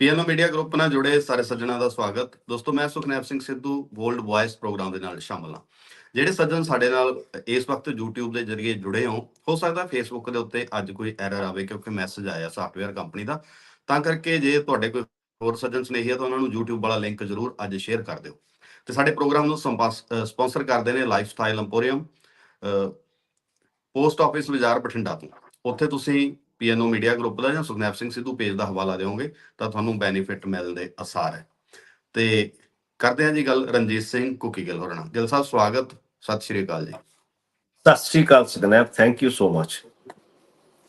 ਪੀਐਨਓ media group ਨਾਲ ਜੁੜੇ ਸਾਰੇ ਸੱਜਣਾਂ ਦਾ ਸਵਾਗਤ। ਦੋਸਤੋ, ਮੈਂ Sukhnaib Singh Sidhu, world voice programme ਦੇ ਨਾਲ ਸ਼ਾਮਲ ਹਾਂ। ਜਿਹੜੇ ਸੱਜਣ ਸਾਡੇ ਨਾਲ ਇਸ ਵਕਤ YouTube ਦੇ ਜ਼ਰੀਏ ਜੁੜੇ ਹੋ ਹੋ ਸਕਦਾ Facebook ਦੇ ਉੱਤੇ ਅੱਜ ਕੋਈ ਐਰਰ ਆਵੇ ਕਿਉਂਕਿ ਮੈਸੇਜ ਆਇਆ ਸਾਫਟਵੇਅਰ ਕੰਪਨੀ ਦਾ। ਤਾਂ ਕਰਕੇ ਜੇ ਤੁਹਾਡੇ ਕੋਈ ਹੋਰ ਸੱਜਣ ਸਨੇਹੀ ਹੈ ਤਾਂ ਉਹਨਾਂ ਨੂੰ YouTube ਵਾਲਾ ਲਿੰਕ ਜ਼ਰੂਰ ਅੱਜ ਸ਼ੇਅਰ ਕਰ ਦਿਓ। ਤੇ ਸਾਡੇ ਪ੍ਰੋਗਰਾਮ ਨੂੰ ਸਪਾਂਸਰ ਕਰਦੇ ਨੇ ਲਾਈਫਸਟਾਈਲ ਐਮਪੋਰੀਅਮ ਪੋਸਟ ਆਫਿਸ ਬਾਜ਼ਾਰ ਬਠਿੰਡਾ ਤੋਂ। ਉੱਥੇ ਤੁਸੀਂ ਪੀਐਨਓ ਮੀਡੀਆ ਗਰੁੱਪ ਦਾ ਜਾਂ ਸੁਖਨੈਬ ਸਿੰਘ ਸਿੱਧੂ ਪੇਜ ਦਾ ਹਵਾਲਾ ਦਿਓਗੇ ਤਾਂ ਤੁਹਾਨੂੰ ਬੈਨੀਫਿਟ ਮਿਲਣ ਦੇ ਅਸਾਰ ਹੈ। ਤੇ ਕਰਦੇ ਹਾਂ ਜੀ ਗੱਲ ਰਣਜੀਤ ਸਿੰਘ ਕੁਕੀ ਗਿੱਲ ਹੋਰਾਂ ਨਾਲ। ਗਿੱਲ ਸਾਹਿਬ ਸਵਾਗਤ। ਸਤਿ Shri Akal ji. Sat Shri Akal Sukhnaib thank you so much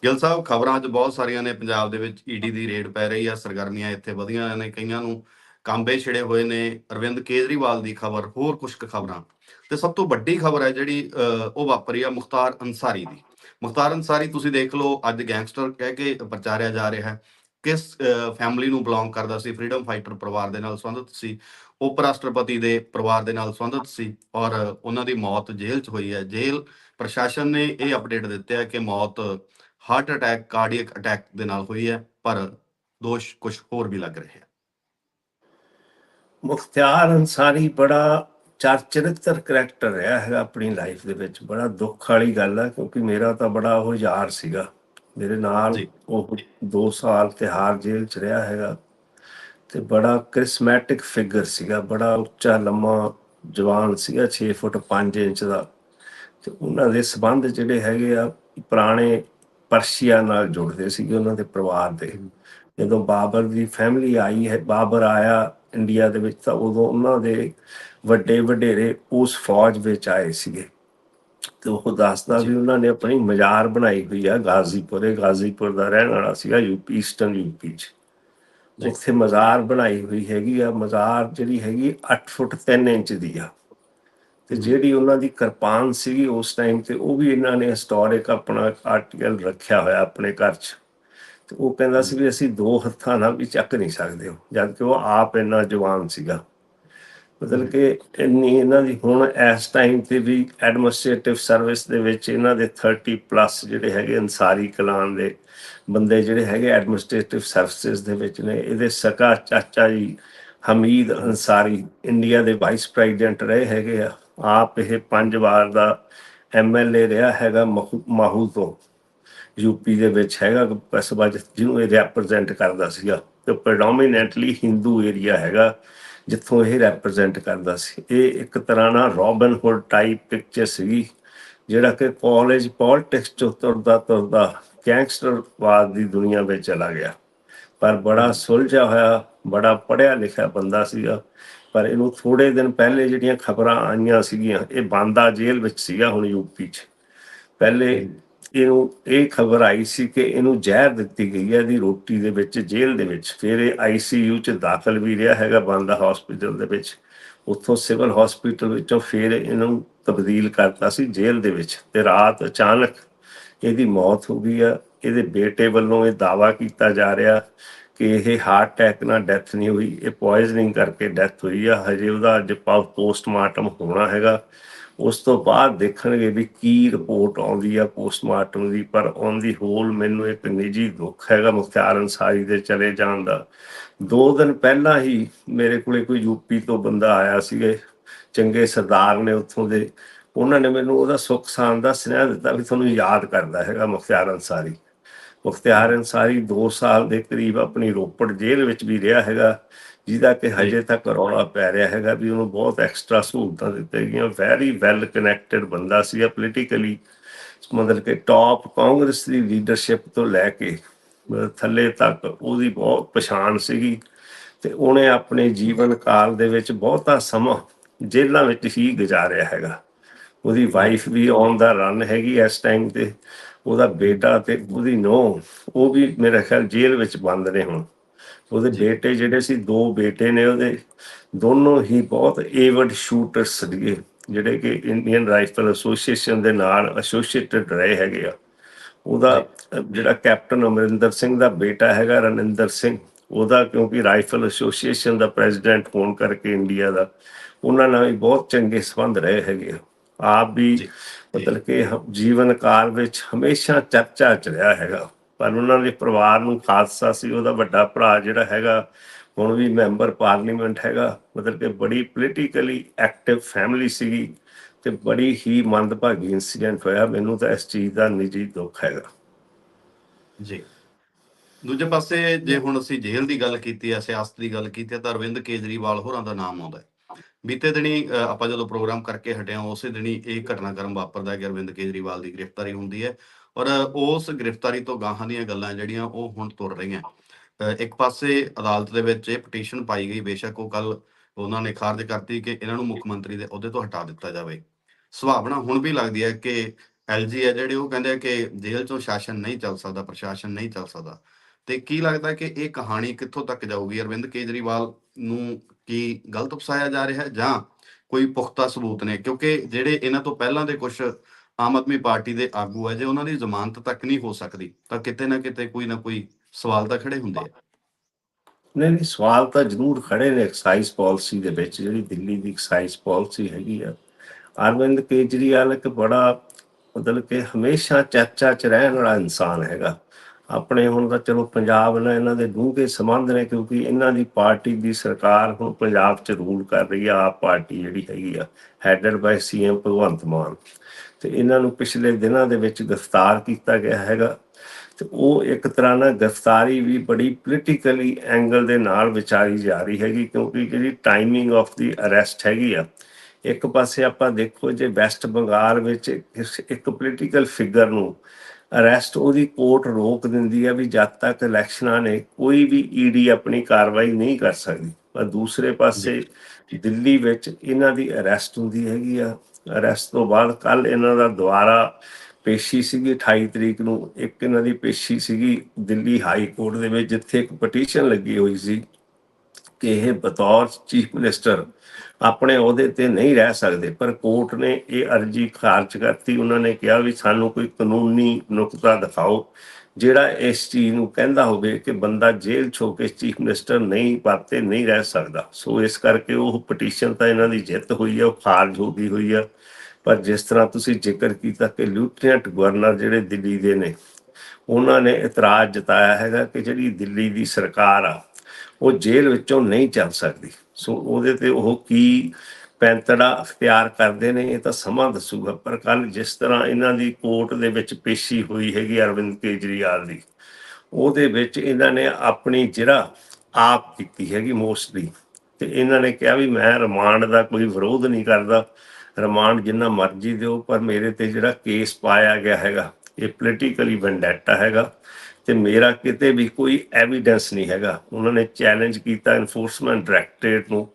Gill Sahib ਖਬਰਾਂ ਅੱਜ ਬਹੁਤ ਸਾਰੀਆਂ ਨੇ। ਪੰਜਾਬ ਦੇ ਵਿੱਚ ਈਡੀ ਦੀ ਰੇਡ ਪੈ ਰਹੀ ਆ ਸਰਗਰਮੀਆਂ ਇੱਥੇ ਵਧੀਆਂ ਨੇ ਕਈਆਂ ਨੂੰ। ਕਾਂਬੇ ਛਿੜੇ ਹੋਏ ਨੇ। ਅਰਵਿੰਦ ਕੇਜਰੀਵਾਲ ਦੀ ਖਬਰ ਹੋਰ ਕੁਝ ਖਬਰਾਂ। ਤੇ ਸਭ ਤੋਂ ਵੱਡੀ ਖਬਰ ਹੈ ਜਿਹੜੀ ਉਹ ਵਾਪਰੀ ਆ ਮੁਖਤਾਰ ਅੰਸਾਰੀ ਦੀ। ਮੁਖਤਾਰ ਅੰਸਾਰੀ ਤੁਸੀਂ ਦੇਖ ਲਓ, ਅੱਜ ਗੈਂਗਸਟਰ ਕਹਿ ਕੇ ਪ੍ਰਚਾਰਿਆ ਜਾ ਰਿਹਾ ਹੈ। ਕਿਸ ਫੈਮਿਲੀ ਨੂੰ ਬਿਲੋਂਗ ਕਰਦਾ ਸੀ? ਫਰੀडम ਫਾਈਟਰ ਪਰਿਵਾਰ ਦੇ ਨਾਲ ਸੰਬੰਧਿਤ ਸੀ। ਉਪ ਰਾਸ਼ਟਰਪਤੀ ਦੇ ਪਰਿਵਾਰ ਦੇ ਨਾਲ ਸੰਬੰਧਿਤ ਸੀ ਔਰ ਉਹਨਾਂ ਦੀ ਮੌਤ ਜੇਲ੍ਹ 'ਚ ਹੋਈ ਹੈ। ਜੇਲ੍ਹ ਪ੍ਰਸ਼ਾਸਨ ਨੇ ਇਹ ਅਪਡੇਟ ਦਿੱਤਾ ਹੈ ਕਿ ਮੌਤ ਹਾਰਟ ਅਟੈਕ ਕਾਰਡੀਅਕ ਅਟੈਕ ਦੇ ਨਾਲ ਹੋਈ ਹੈ, ਪਰ ਦੋਸ਼ ਕੁਝ ਹੋਰ ਵੀ ਲੱਗ ਰਿਹਾ ਹੈ। ਮੁਖਤਿਆਰ ਅੰਸਾਰੀ ਬੜਾ ਚਰਚਰਿਤਰ ਕਰੈਕਟਰ ਰਿਹਾ ਹੈਗਾ ਆਪਣੀ ਲਾਈਫ ਦੇ ਵਿੱਚ। ਬੜਾ ਦੁੱਖ ਵਾਲੀ ਗੱਲ ਹੈ ਕਿਉਂਕਿ ਮੇਰਾ ਤਾਂ ਬੜਾ ਉਹ ਯਾਰ ਸੀਗਾ। ਮੇਰੇ ਨਾਲ। ਉਹ 2 ਸਾਲ ਤਿਹਾਰ ਜੇਲ੍ਹ ਚ ਰਿਹਾ ਹੈਗਾ। ਤੇ ਬੜਾ ਕ੍ਰਿਸਮੈਟਿਕ ਫਿਗਰ ਸੀਗਾ ਬੜਾ ਉੱਚਾ ਲੰਮਾ ਜਵਾਨ ਸੀਗਾ 6 ਫੁੱਟ 5 ਇੰਚ ਦਾ। ਤੇ ਉਹਨਾਂ ਦੇ ਸਬੰਧ ਜਿਹੜੇ ਹੈਗੇ ਆ ਪੁਰਾਣੇ ਪਰਸ਼ੀਆ ਨਾਲ ਜੁੜਦੇ ਸੀਗੇ ਉਹਨਾਂ ਦੇ ਪਰਿਵਾਰ ਦੇ। ਜਦੋਂ ਬਾਬਰ ਦੀ ਫੈਮਿਲੀ ਆਈ ਹੈ ਬਾਬਰ ਆਇਆ ਇੰਡੀਆ ਦੇ ਵਿੱਚ ਤਾਂ ਉਦੋਂ ਉਹਨਾਂ ਦੇ ਵੱਡੇ ਵਡੇਰੇ ਉਸ ਫੌਜ ਵਿੱਚ ਆਏ ਸੀਗੇ। ਤੇ ਉਹ ਦੱਸਦਾ ਵੀ ਉਹਨਾਂ ਨੇ ਆਪਣੀ ਮਜ਼ਾਰ ਬਣਾਈ ਹੋਈ ਆ ਗਾਜ਼ੀਪੁਰ। ਗਾਜ਼ੀਪੁਰ ਦਾ ਰਹਿਣ ਵਾਲਾ ਸੀਗਾ ਯੂਪੀ ਈਸਟਰਨ ਯੂਪੀ ਚ। ਉੱਥੇ ਮਜ਼ਾਰ ਬਣਾਈ ਹੋਈ ਹੈਗੀ ਆ। ਮਜ਼ਾਰ ਜਿਹੜੀ ਹੈਗੀ 8 ਫੁੱਟ 3 ਇੰਚ ਦੀ ਆ। ਤੇ ਜਿਹੜੀ ਉਹਨਾਂ ਦੀ ਕਿਰਪਾਨ ਸੀਗੀ ਉਸ ਟਾਈਮ ਤੇ ਉਹ ਵੀ ਇਹਨਾਂ ਨੇ ਹਿਸਟੋਰਿਕ ਆਪਣਾ ਆਰਟੀਕਲ ਰੱਖਿਆ ਹੋਇਆ ਆਪਣੇ ਘਰ 'ਚ। ਤੇ ਉਹ ਕਹਿੰਦਾ ਸੀ ਵੀ ਅਸੀਂ ਦੋ ਹੱਥਾਂ ਨਾਲ ਵੀ ਚੱਕ ਨਹੀਂ ਸਕਦੇ ਜਦ ਕਿ ਉਹ ਆਪ ਇੰਨਾ ਜਵਾਨ ਸੀਗਾ। ਮਤਲਬ ਕਿ ਇੰਨੀ ਇਹਨਾਂ ਦੀ ਹੁਣ ਇਸ ਟਾਈਮ ਤੇ ਵੀ ਐਡਮਿਨਿਸਟ੍ਰੇਟਿਵ ਸਰਵਿਸ ਦੇ ਵਿੱਚ ਇਹਨਾਂ ਦੇ 30 ਪਲੱਸ ਜਿਹੜੇ ਹੈਗੇ ਅਨਸਾਰੀ ਕਲਾਨ ਦੇ ਬੰਦੇ ਜਿਹੜੇ ਹੈਗੇ ਐਡਮਿਨਿਸਟ੍ਰੇਟਿਵ ਸਰਵਿਸਿਜ਼ ਦੇ ਵਿੱਚ ਨੇ, ਇਹਦੇ ਸਕਾ ਚਾਚਾ ਜੀ ਹਮੀਦ ਅਨਸਾਰੀ ਇੰਡੀਆ ਦੇ ਵਾਈਸ ਪ੍ਰੈਜ਼ੀਡੈਂਟ ਰਹੇ ਹੈਗੇ ਆ। ਆਪ ਇਹ ਪੰਜ ਵਾਰ ਦਾ ਐਮਐਲਏ ਰਿਹਾ ਹੈਗਾ ਮਹੂ, ਮਾਹੂ ਤੋਂ। ਯੂਪੀ ਦੇ ਵਿੱਚ ਹੈਗਾ ਕਸਬਾ ਜਿਹਨੂੰ ਇਹ ਰੈਪਰੈਜ਼ੈਂਟ ਕਰਦਾ ਸੀਗਾ। ਤੇ ਪ੍ਰਡੋਮੀਨੈਂਟਲੀ ਹਿੰਦੂ ਏਰੀਆ ਹੈਗਾ। ਜਿੱਥੋਂ ਇਹ ਰੈਪਰੈਜ਼ੈਂਟ ਕਰਦਾ ਸੀ। ਇਹ ਇੱਕ ਤਰ੍ਹਾਂ ਨਾਲ ਰੋਬਨ ਹੁੱਡ ਟਾਈਪ ਪਿਕਚਰ ਸੀਗੀ, ਜਿਹੜਾ ਕਿ ਕਾਲਜ ਪੋਲਿਟਿਕਸ ਚੋਂ ਤੁਰਦਾ ਤੁਰਦਾ ਗੈਂਗਸਟਰਵਾਦ ਦੀ ਦੁਨੀਆ ਵਿੱਚ ਚਲਾ ਗਿਆ। ਪਰ ਬੜਾ ਸੁਲਝਿਆ ਹੋਇਆ, ਬੜਾ ਪੜ੍ਹਿਆ ਲਿਖਿਆ ਬੰਦਾ ਸੀਗਾ। ਪਰ ਇਹਨੂੰ ਥੋੜੇ ਦਿਨ ਪਹਿਲੇ ਜਿਹੜੀਆਂ ਖਬਰਾਂ ਆਈਆਂ ਸੀਗੀਆਂ, ਇਹ ਬਾਂਦਾ ਜੇਲ੍ਹ ਵਿੱਚ ਸੀਗਾ ਹੁਣ ਯੂਪੀ 'ਚ। ਪਹਿਲੇ ਇਹਨੂੰ, ਇਹ ਖਬਰ ਆਈ ਸੀ ਕਿ ਇਹਨੂੰ ਜ਼ਹਿਰ ਦਿੱਤੀ ਗਈ ਹੈ ਇਹਦੀ ਰੋਟੀ ਦੇ ਵਿੱਚ, ਜੇਲ੍ਹ ਦੇ ਵਿੱਚ। ਫਿਰ ਇਹ ਆਈਸੀਯੂ 'ਚ ਦਾਖਲ ਵੀ ਰਿਹਾ ਹੈਗਾ ਬਾਂਦਾ ਹਸਪੀਟਲ ਦੇ ਵਿੱਚ। ਉੱਥੋਂ ਸਿਵਲ ਹਸਪੀਟਲ ਵਿੱਚੋਂ ਫਿਰ ਇਹਨੂੰ ਤਬਦੀਲ ਕਰਤਾ ਸੀ ਜੇਲ੍ਹ ਦੇ ਵਿੱਚ ਤੇ ਰਾਤ ਅਚਾਨਕ ਇਹਦੀ ਮੌਤ ਹੋ ਗਈ ਆ। ਇਹਦੇ ਬੇਟੇ ਵੱਲੋਂ ਇਹ ਦਾਵਾ ਕੀਤਾ ਜਾ ਰਿਹਾ ਕਿ ਇਹ ਹਾਰਟ ਅਟੈਕ ਨਾਲ ਡੈਥ ਨਹੀਂ ਹੋਈ, ਇਹ ਪੋਇਜ਼ਨਿੰਗ ਕਰਕੇ ਡੈਥ ਹੋਈ ਆ। ਹਜੇ ਉਹਦਾ ਅੱਜ ਪੋਸਟਮਾਰਟਮ ਹੋਣਾ ਹੈਗਾ। ਉਸ ਤੋਂ ਬਾਅਦ ਦੇਖਣਗੇ ਵੀ ਕੀ ਰਿਪੋਰਟ ਆਉਂਦੀ ਆ ਪੋਸਟਮਾਰਟਮ ਦੀ, ਪਰ ਔਨ ਦੀ ਹੋਲ ਮੈਨੂੰ ਇੱਕ ਨਿੱਜੀ ਦੁੱਖ ਹੈਗਾ ਮੁਖਤਿਆਰ ਅੰਸਾਰੀ ਦੇ ਚਲੇ ਜਾਣ ਦਾ। ਦੋ ਦਿਨ ਪਹਿਲਾਂ ਹੀ ਮੇਰੇ ਕੋਲੇ ਕੋਈ ਯੂਪੀ ਤੋਂ ਬੰਦਾ ਆਇਆ ਸੀਗੇ, ਚੰਗੇ ਸਰਦਾਰ ਨੇ ਉੱਥੋਂ ਦੇ। ਉਹਨਾਂ ਨੇ ਮੈਨੂੰ ਉਹਦਾ ਸੁੱਖ ਸਾਂਦ ਦਾ ਸੁਨੇਹਾ ਦਿੱਤਾ ਵੀ ਤੁਹਾਨੂੰ ਯਾਦ ਕਰਦਾ ਹੈਗਾ ਮੁਖਤਿਆਰ ਅੰਸਾਰੀ ਮੁਖਤਿਆਰ ਅੰਸਾਰੀ 2 ਸਾਲ ਦੇ ਕਰੀਬ ਆਪਣੀ ਰੋਪੜ ਜੇਲ੍ਹ ਵਿੱਚ ਵੀ ਰਿਹਾ ਹੈਗਾ। ਜਿਹਦਾ ਕਿ ਹਜੇ ਤੱਕ ਰੌਲਾ ਪੈ ਰਿਹਾ ਹੈਗਾ ਵੀ ਉਹਨੂੰ ਬਹੁਤ ਐਕਸਟਰਾ ਸਹੂਲਤਾਂ ਦਿੱਤੀਆਂ ਗਈਆਂ। ਵੈਰੀ ਵੈਲ ਕਨੈਕਟਡ ਬੰਦਾ ਸੀਗਾ ਪੋਲੀਟੀਕਲੀ ਮਤਲਬ ਕਿ ਟਾਪ ਕਾਂਗਰਸ ਦੀ ਲੀਡਰਸ਼ਿਪ ਤੋਂ ਲੈ ਕੇ ਥੱਲੇ ਤੱਕ ਉਹਦੀ ਬਹੁਤ ਪਛਾਣ ਸੀਗੀ। ਤੇ ਉਹਨੇ ਆਪਣੇ ਜੀਵਨ ਕਾਲ ਦੇ ਵਿੱਚ ਬਹੁਤਾ ਸਮਾਂ ਜੇਲ੍ਹਾਂ ਵਿੱਚ ਹੀ ਗੁਜ਼ਾਰਿਆ ਹੈਗਾ। ਉਹਦੀ ਵਾਈਫ ਵੀ ਔਨ ਦਾ ਰਨ ਹੈਗੀ ਇਸ ਟਾਈਮ ਤੇ। ਉਹਦਾ ਬੇਟਾ ਤੇ ਉਹਦੀ ਨੂੰਹ ਉਹ ਵੀ ਮੇਰੇ ਖਿਆਲ ਜੇਲ੍ਹ ਵਿੱਚ ਬੰਦ ਨੇ ਹੁਣ। ਉਹਦੇ ਬੇਟੇ ਜਿਹੜੇ ਸੀ ਦੋ ਬੇਟੇ ਨੇ ਉਹਦੇ। ਦੋਨੋਂ ਹੀ ਬਹੁਤ ਏਵਡ ਸ਼ੂਟਰਸ ਸੀਗੇ ਜਿਹੜੇ ਕਿ ਇੰਡੀਅਨ ਰਾਈਫਲ ਐਸੋਸੀਏਸ਼ਨ ਦੇ ਨਾਲ ਐਸੋਸੀਏਟਡ ਰਹੇ ਹੈਗੇ ਆ। ਉਹਦਾ ਜਿਹੜਾ ਕੈਪਟਨ ਅਮਰਿੰਦਰ ਸਿੰਘ ਦਾ ਬੇਟਾ ਹੈਗਾ ਰਨਿੰਦਰ ਸਿੰਘ ਉਹਦਾ ਕਿਉਂਕਿ ਰਾਈਫਲ ਐਸੋਸੀਏਸ਼ਨ ਦਾ ਪ੍ਰੈਜ਼ੀਡੈਂਟ ਹੋਣ ਕਰਕੇ ਇੰਡੀਆ ਦਾ ਉਹਨਾਂ ਨਾਲ ਵੀ ਬਹੁਤ ਚੰਗੇ ਸੰਬੰਧ ਰਹੇ ਹੈਗੇ ਆ। ਆਪ ਵੀ ਮਤਲਬ ਕਿ ਜੀਵਨ ਕਾਲ ਵਿੱਚ ਹਮੇਸ਼ਾ ਚਰਚਾ ਚ ਰਿਹਾ ਹੈਗਾ। ਪਰ ਉਹਨਾਂ ਦੇ ਪਰਿਵਾਰ ਨੂੰ ਖਾਲਸਾ ਸੀ, ਉਹਦਾ ਵੱਡਾ ਭਰਾ ਜਿਹੜਾ ਹੈਗਾ, ਹੁਣ ਵੀ ਮੈਂਬਰ ਪਾਰਲੀਮੈਂਟ ਹੈਗਾ, ਮਤਲਬ ਕਿ ਬੜੀ ਪੋਲੀਟੀਕਲੀ ਐਕਟਿਵ ਫੈਮਿਲੀ ਸੀਗੀ ਤੇ ਬੜੀ ਹੀ ਮੰਦਭਾਗੀ ਇਨਸੀਡੈਂਟ ਹੋਇਆ। ਮੈਨੂੰ ਤਾਂ ਇਸ ਚੀਜ਼ ਦਾ ਨਿੱਜੀ ਦੁੱਖ ਹੈਗਾ। ਜੀ। ਦੂਜੇ ਪਾਸੇ ਜੇ ਹੁਣ ਅਸੀਂ ਜੇਲ੍ਹ ਦੀ ਗੱਲ ਕੀਤੀ ਹੈ ਸਿਆਸਤ ਦੀ ਗੱਲ ਕੀਤੀ ਹੈ ਤਾਂ ਅਰਵਿੰਦ ਕੇਜਰੀਵਾਲ ਹੋਰਾਂ ਦਾ ਨਾਮ ਆਉਂਦਾ ਹੈ। ਬੀਤੇ ਦਿਨੀ ਆਪਾਂ ਜਦੋਂ ਪ੍ਰੋਗਰਾਮ ਕਰਕੇ ਹਟਿਆ ਉਸੇ ਦਿਨੀ ਇਹ ਘਟਨਾਕ੍ਰਮ ਵਾਪਰਦਾ ਹੈ ਕਿ ਅਰਵਿੰਦ ਕੇਜਰੀਵਾਲ ਦੀ ਗ੍ਰਿਫਤਾਰੀ ਹੁੰਦੀ ਹੈ। ਔਰ ਉਸ ਗ੍ਰਿਫਤਾਰੀ ਤੋਂ ਗਾਹਾਂ ਦੀਆਂ ਗੱਲਾਂ ਜਿਹੜੀਆਂ ਉਹ ਹੁਣ ਤੁਰ ਰਹੀਆਂ। ਇੱਕ ਪਾਸੇ ਅਦਾਲਤ ਦੇ ਵਿੱਚ ਇਹ ਪਟੀਸ਼ਨ ਪਾਈ ਗਈ, ਬੇਸ਼ੱਕ ਉਹ ਕੱਲ ਉਹਨਾਂ ਨੇ ਖਾਰਜ ਕਰਤੀ ਕਿ ਇਹਨਾਂ ਨੂੰ ਮੁੱਖ ਮੰਤਰੀ ਦੇ ਅਹੁਦੇ ਤੋਂ ਹਟਾ ਦਿੱਤਾ ਜਾਵੇ। ਸੁਭਾਵਨਾ ਹੁਣ ਵੀ ਲੱਗਦੀ ਹੈ ਕਿ ਐਲਜੀ ਹੈ ਜਿਹੜੇ ਉਹ ਕਹਿੰਦੇ ਆ ਕਿ ਜੇਲ੍ਹ ਚੋਂ ਸ਼ਾਸਨ ਨਹੀਂ ਚੱਲ ਸਕਦਾ, ਪ੍ਰਸ਼ਾਸਨ ਨਹੀਂ ਚੱਲ ਸਕਦਾ। ਤੇ ਕੀ ਲੱਗਦਾ ਕਿ ਇਹ ਕਹਾਣੀ ਕਿੱਥੋਂ ਤੱਕ ਜਾਊਗੀ? ਅਰਵਿੰਦ ਕੇਜਰੀਵਾਲ ਨੂੰ ਕੀ ਗਲਤ ਫਸਾਇਆ ਜਾ ਰਿਹਾ ਹੈ ਜਾਂ ਕੋਈ ਪੁਖਤਾ ਸਬੂਤ ਨੇ? ਕਿਉਂਕਿ ਜਿਹੜੇ ਇਹਨਾਂ ਤੋਂ ਪਹਿਲਾਂ ਦੇ ਕੁਝ ਆਮ ਆਦਮੀ ਪਾਰਟੀ ਦੇ ਆਗੂ ਹੈ ਜੇ ਉਹਨਾਂ ਦੀ ਜ਼ਮਾਨਤ ਤੱਕ ਨਹੀਂ ਹੋ ਸਕਦੀ, ਤਾਂ ਕਿਤੇ ਨਾ ਕਿਤੇ ਕੋਈ ਨਾ ਕੋਈ ਸਵਾਲ ਤਾਂ ਖੜੇ ਹੁੰਦੇ ਆ। ਨਹੀਂ ਨਹੀਂ, ਸਵਾਲ ਤਾਂ ਜ਼ਰੂਰ ਖੜੇ ਨੇ ਐਕਸਾਈਜ਼ ਪਾਲਿਸੀ ਦੇ ਵਿੱਚ, ਜਿਹੜੀ ਦਿੱਲੀ ਦੀ ਐਕਸਾਈਜ਼ ਪਾਲਿਸੀ ਹੈਗੀ ਆ। ਅਰਵਿੰਦ ਕੇਜਰੀਵਾਲ ਇੱਕ ਬੜਾ ਮਤਲਬ ਕਿ ਹਮੇਸ਼ਾ ਚਰਚਾ 'ਚ ਰਹਿਣ ਵਾਲਾ ਇਨਸਾਨ ਹੈਗਾ। ਆਪਣੇ ਹੁਣ ਤਾਂ ਚਲੋ ਪੰਜਾਬ ਨਾਲ ਇਹਨਾਂ ਦੇ ਡੂੰਘੇ ਸੰਬੰਧ ਨੇ, ਕਿਉਂਕਿ ਇਹਨਾਂ ਦੀ ਪਾਰਟੀ ਦੀ ਸਰਕਾਰ ਹੁਣ ਪੰਜਾਬ 'ਚ ਰੂਲ ਕਰ ਰਹੀ ਆ, ਆਪ ਪਾਰਟੀ ਜਿਹੜੀ ਹੈਗੀ ਆ headed by CM Bhagwant Mann. ਤੇ ਇਹਨਾਂ ਨੂੰ ਪਿਛਲੇ ਦਿਨਾਂ ਦੇ ਵਿੱਚ ਗ੍ਰਿਫਤਾਰ ਕੀਤਾ ਗਿਆ ਹੈਗਾ। ਤੇ ਉਹ ਇੱਕ ਤਰ੍ਹਾਂ ਨਾਲ ਗ੍ਰਿਫਤਾਰੀ ਵੀ ਬੜੀ ਪੋਲੀਟੀਕਲੀ ਐਂਗਲ ਦੇ ਨਾਲ ਵਿਚਾਰੀ ਜਾ ਰਹੀ ਹੈਗੀ ਕਿਉਂਕਿ ਜਿਹੜੀ ਟਾਈਮਿੰਗ ਆਫ ਦੀ ਅਰੈਸਟ ਹੈਗੀ ਆ ਇੱਕ ਪਾਸੇ ਆਪਾਂ ਦੇਖੋ ਜੇ ਵੈਸਟ ਬੰਗਾਲ ਵਿੱਚ ਇੱਕ ਪੋਲੀਟੀਕਲ ਫਿਗਰ ਨੂੰ ਅਰੈਸਟ ਉਹਦੀ ਕੋਰਟ ਰੋਕ ਦਿੰਦੀ ਹੈ ਵੀ ਜਦ ਤੱਕ ਇਲੈਕਸ਼ਨਾਂ ਨੇ ਕੋਈ ਵੀ ਈਡੀ ਆਪਣੀ ਕਾਰਵਾਈ ਨਹੀਂ ਕਰ ਸਕਦੀ। ਪਰ ਦੂਸਰੇ ਪਾਸੇ ਦਿੱਲੀ ਵਿੱਚ ਇਹਨਾਂ ਦੀ ਅਰੈਸਟ ਹੁੰਦੀ ਹੈਗੀ ਆ। ਅਰੈਸਟ ਤੋਂ ਬਾਅਦ ਕੱਲ ਇਹਨਾਂ ਦਾ ਦੁਬਾਰਾ ਪੇਸ਼ੀ ਸੀਗੀ 28 ਤਰੀਕ ਨੂੰ। ਇੱਕ ਇਹਨਾਂ ਦੀ ਪੇਸ਼ੀ ਸੀਗੀ ਦਿੱਲੀ ਹਾਈ ਕੋਰਟ ਦੇ ਵਿੱਚ, ਜਿੱਥੇ ਇੱਕ ਪਟੀਸ਼ਨ ਲੱਗੀ ਹੋਈ ਸੀ ਕਿ ਇਹ ਬਤੌਰ ਚੀਫ ਮਿਨਿਸਟਰ ਆਪਣੇ ਅਹੁਦੇ ਤੇ ਨਹੀਂ ਰਹਿ ਸਕਦੇ। ਪਰ ਕੋਰਟ ਨੇ ਇਹ ਅਰਜੀ ਖਾਰਜ ਕਰਤੀ। ਉਹਨਾਂ ਨੇ ਕਿਹਾ ਵੀ ਸਾਨੂੰ ਕੋਈ ਕਾਨੂੰਨੀ ਨੁਕਤਾ ਦਿਖਾਓ। ਜਿਹੜਾ ਇਸ ਚੀਜ਼ ਨੂੰ ਕਹਿੰਦਾ ਹੋਵੇ ਕਿ ਬੰਦਾ ਜੇਲ੍ਹ 'ਚ ਕੇ ਚੀਫ ਮਿਨਿਸਟਰ ਨਹੀਂ ਪਦ ਨਹੀਂ ਰਹਿ ਸਕਦਾ। ਸੋ ਇਸ ਕਰਕੇ ਉਹ ਪਟੀਸ਼ਨ ਤਾਂ ਇਹਨਾਂ ਦੀ ਜਿੱਤ ਹੋਈ ਹੈ ਉਹ ਖਾਰਜ ਹੋ ਗਈ ਹੋਈ ਹੈ ਪਰ ਜਿਸ ਤਰ੍ਹਾਂ ਤੁਸੀਂ ਜ਼ਿਕਰ ਕੀਤਾ ਕਿ ਲਿeutenant ਗਵਰਨਰ ਜਿਹੜੇ ਦਿੱਲੀ ਦੇ ਨੇ, ਉਹਨਾਂ ਨੇ ਇਤਰਾਜ਼ ਜਤਾਇਆ ਹੈਗਾ ਕਿ ਜਿਹੜੀ ਦਿੱਲੀ ਦੀ ਸਰਕਾਰ ਆ, ਉਹ ਜੇਲ੍ਹ ਵਿੱਚੋਂ ਨਹੀਂ ਚੱਲ ਸਕਦੀ। ਸੋ ਉਹਦੇ ਤੇ ਉਹ ਕੀ ਪੈਂਤੜਾ ਅਖਤਿਆਰ ਕਰਦੇ ਨੇ, ਇਹ ਤਾਂ ਸਮਾਂ ਦੱਸੂਗਾ। ਪਰ ਕੱਲ ਜਿਸ ਤਰ੍ਹਾਂ ਇਹਨਾਂ ਦੀ ਕੋਰਟ ਦੇ ਵਿੱਚ ਪੇਸ਼ੀ ਹੋਈ ਹੈਗੀ ਅਰਵਿੰਦ ਕੇਜਰੀਵਾਲ ਦੀ, ਉਹਦੇ ਵਿੱਚ ਇਹਨਾਂ ਨੇ ਆਪਣੀ ਜਿਹੜਾ ਆਪ ਕੀਤੀ ਹੈਗੀ ਮੋਸਟਲੀ। ਤੇ ਇਹਨਾਂ ਨੇ ਕਿਹਾ ਵੀ ਮੈਂ ਰਿਮਾਂਡ ਦਾ ਕੋਈ ਵਿਰੋਧ ਨਹੀਂ ਕਰਦਾ, ਰਿਮਾਂਡ ਜਿੰਨਾ ਮਰਜ਼ੀ ਦਿਓ, ਪਰ ਮੇਰੇ ਤੇ ਜਿਹੜਾ ਕੇਸ ਪਾਇਆ ਗਿਆ ਹੈਗਾ, ਇਹ ਪੋਲੀਟੀਕਲੀ ਵੈਂਡੈਟਾ ਹੈਗਾ ਤੇ ਮੇਰਾ ਕਿਤੇ ਵੀ ਕੋਈ ਐਵੀਡੈਂਸ ਨਹੀਂ ਹੈਗਾ। ਉਹਨਾਂ ਨੇ ਚੈਲੰਜ ਕੀਤਾ ਐਨਫੋਰਸਮੈਂਟ ਡਾਇਰੈਕਟੋਰੇਟ ਨੂੰ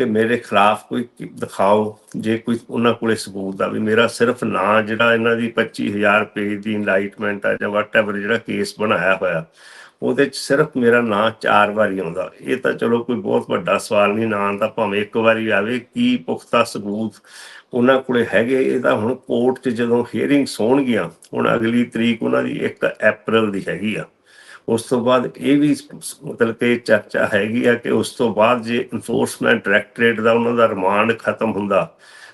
ਕਿ ਮੇਰੇ ਖਿਲਾਫ ਕੋਈ ਦਿਖਾਓ, ਜੇ ਕੋਈ ਉਹਨਾਂ ਕੋਲੇ ਸਬੂਤ ਦਾ ਵੀ ਮੇਰਾ ਸਿਰਫ ਨਾਂ ਜਿਹੜਾ ਇਹਨਾਂ ਦੀ 25000 ਪੇਜ ਦੀ ਇਨਲਾਈਟਮੈਂਟ ਆ ਜਾਂ ਵਾਟਐਵਰ ਜਿਹੜਾ ਕੇਸ ਬਣਾਇਆ ਹੋਇਆ, ਉਹਦੇ ਚ ਸਿਰਫ ਮੇਰਾ ਨਾਂ ਚਾਰ ਵਾਰੀ ਆਉਂਦਾ। ਇਹ ਤਾਂ ਚਲੋ ਕੋਈ ਬਹੁਤ ਵੱਡਾ ਸਵਾਲ ਨਹੀਂ, ਨਾਂ ਦਾ ਭਾਵੇਂ ਇੱਕ ਵਾਰੀ ਆਵੇ, ਕੀ ਪੁਖਤਾ ਸਬੂਤ ਉਹਨਾਂ ਕੋਲੇ ਹੈਗੇ? ਇਹਦਾ ਹੁਣ ਕੋਰਟ 'ਚ ਜਦੋਂ ਹੀਅਰਿੰਗਸ ਹੋਣਗੀਆਂ, ਹੁਣ ਅਗਲੀ ਤਰੀਕ ਉਹਨਾਂ ਦੀ 1 ਅਪ੍ਰੈਲ ਦੀ ਹੈਗੀ ਆ। ਉਸ ਤੋਂ ਬਾਅਦ ਇਹ ਵੀ ਮਤਲਬ ਕਿ ਚਰਚਾ ਹੈਗੀ ਆ ਕਿ ਉਸ ਤੋਂ ਬਾਅਦ ਜੇ ਇਨਫੋਰਸਮੈਂਟ ਡਾਇਰੈਕਟੋਰੇਟ ਦਾ ਉਹਨਾਂ ਦਾ ਰਿਮਾਂਡ ਖਤਮ ਹੁੰਦਾ,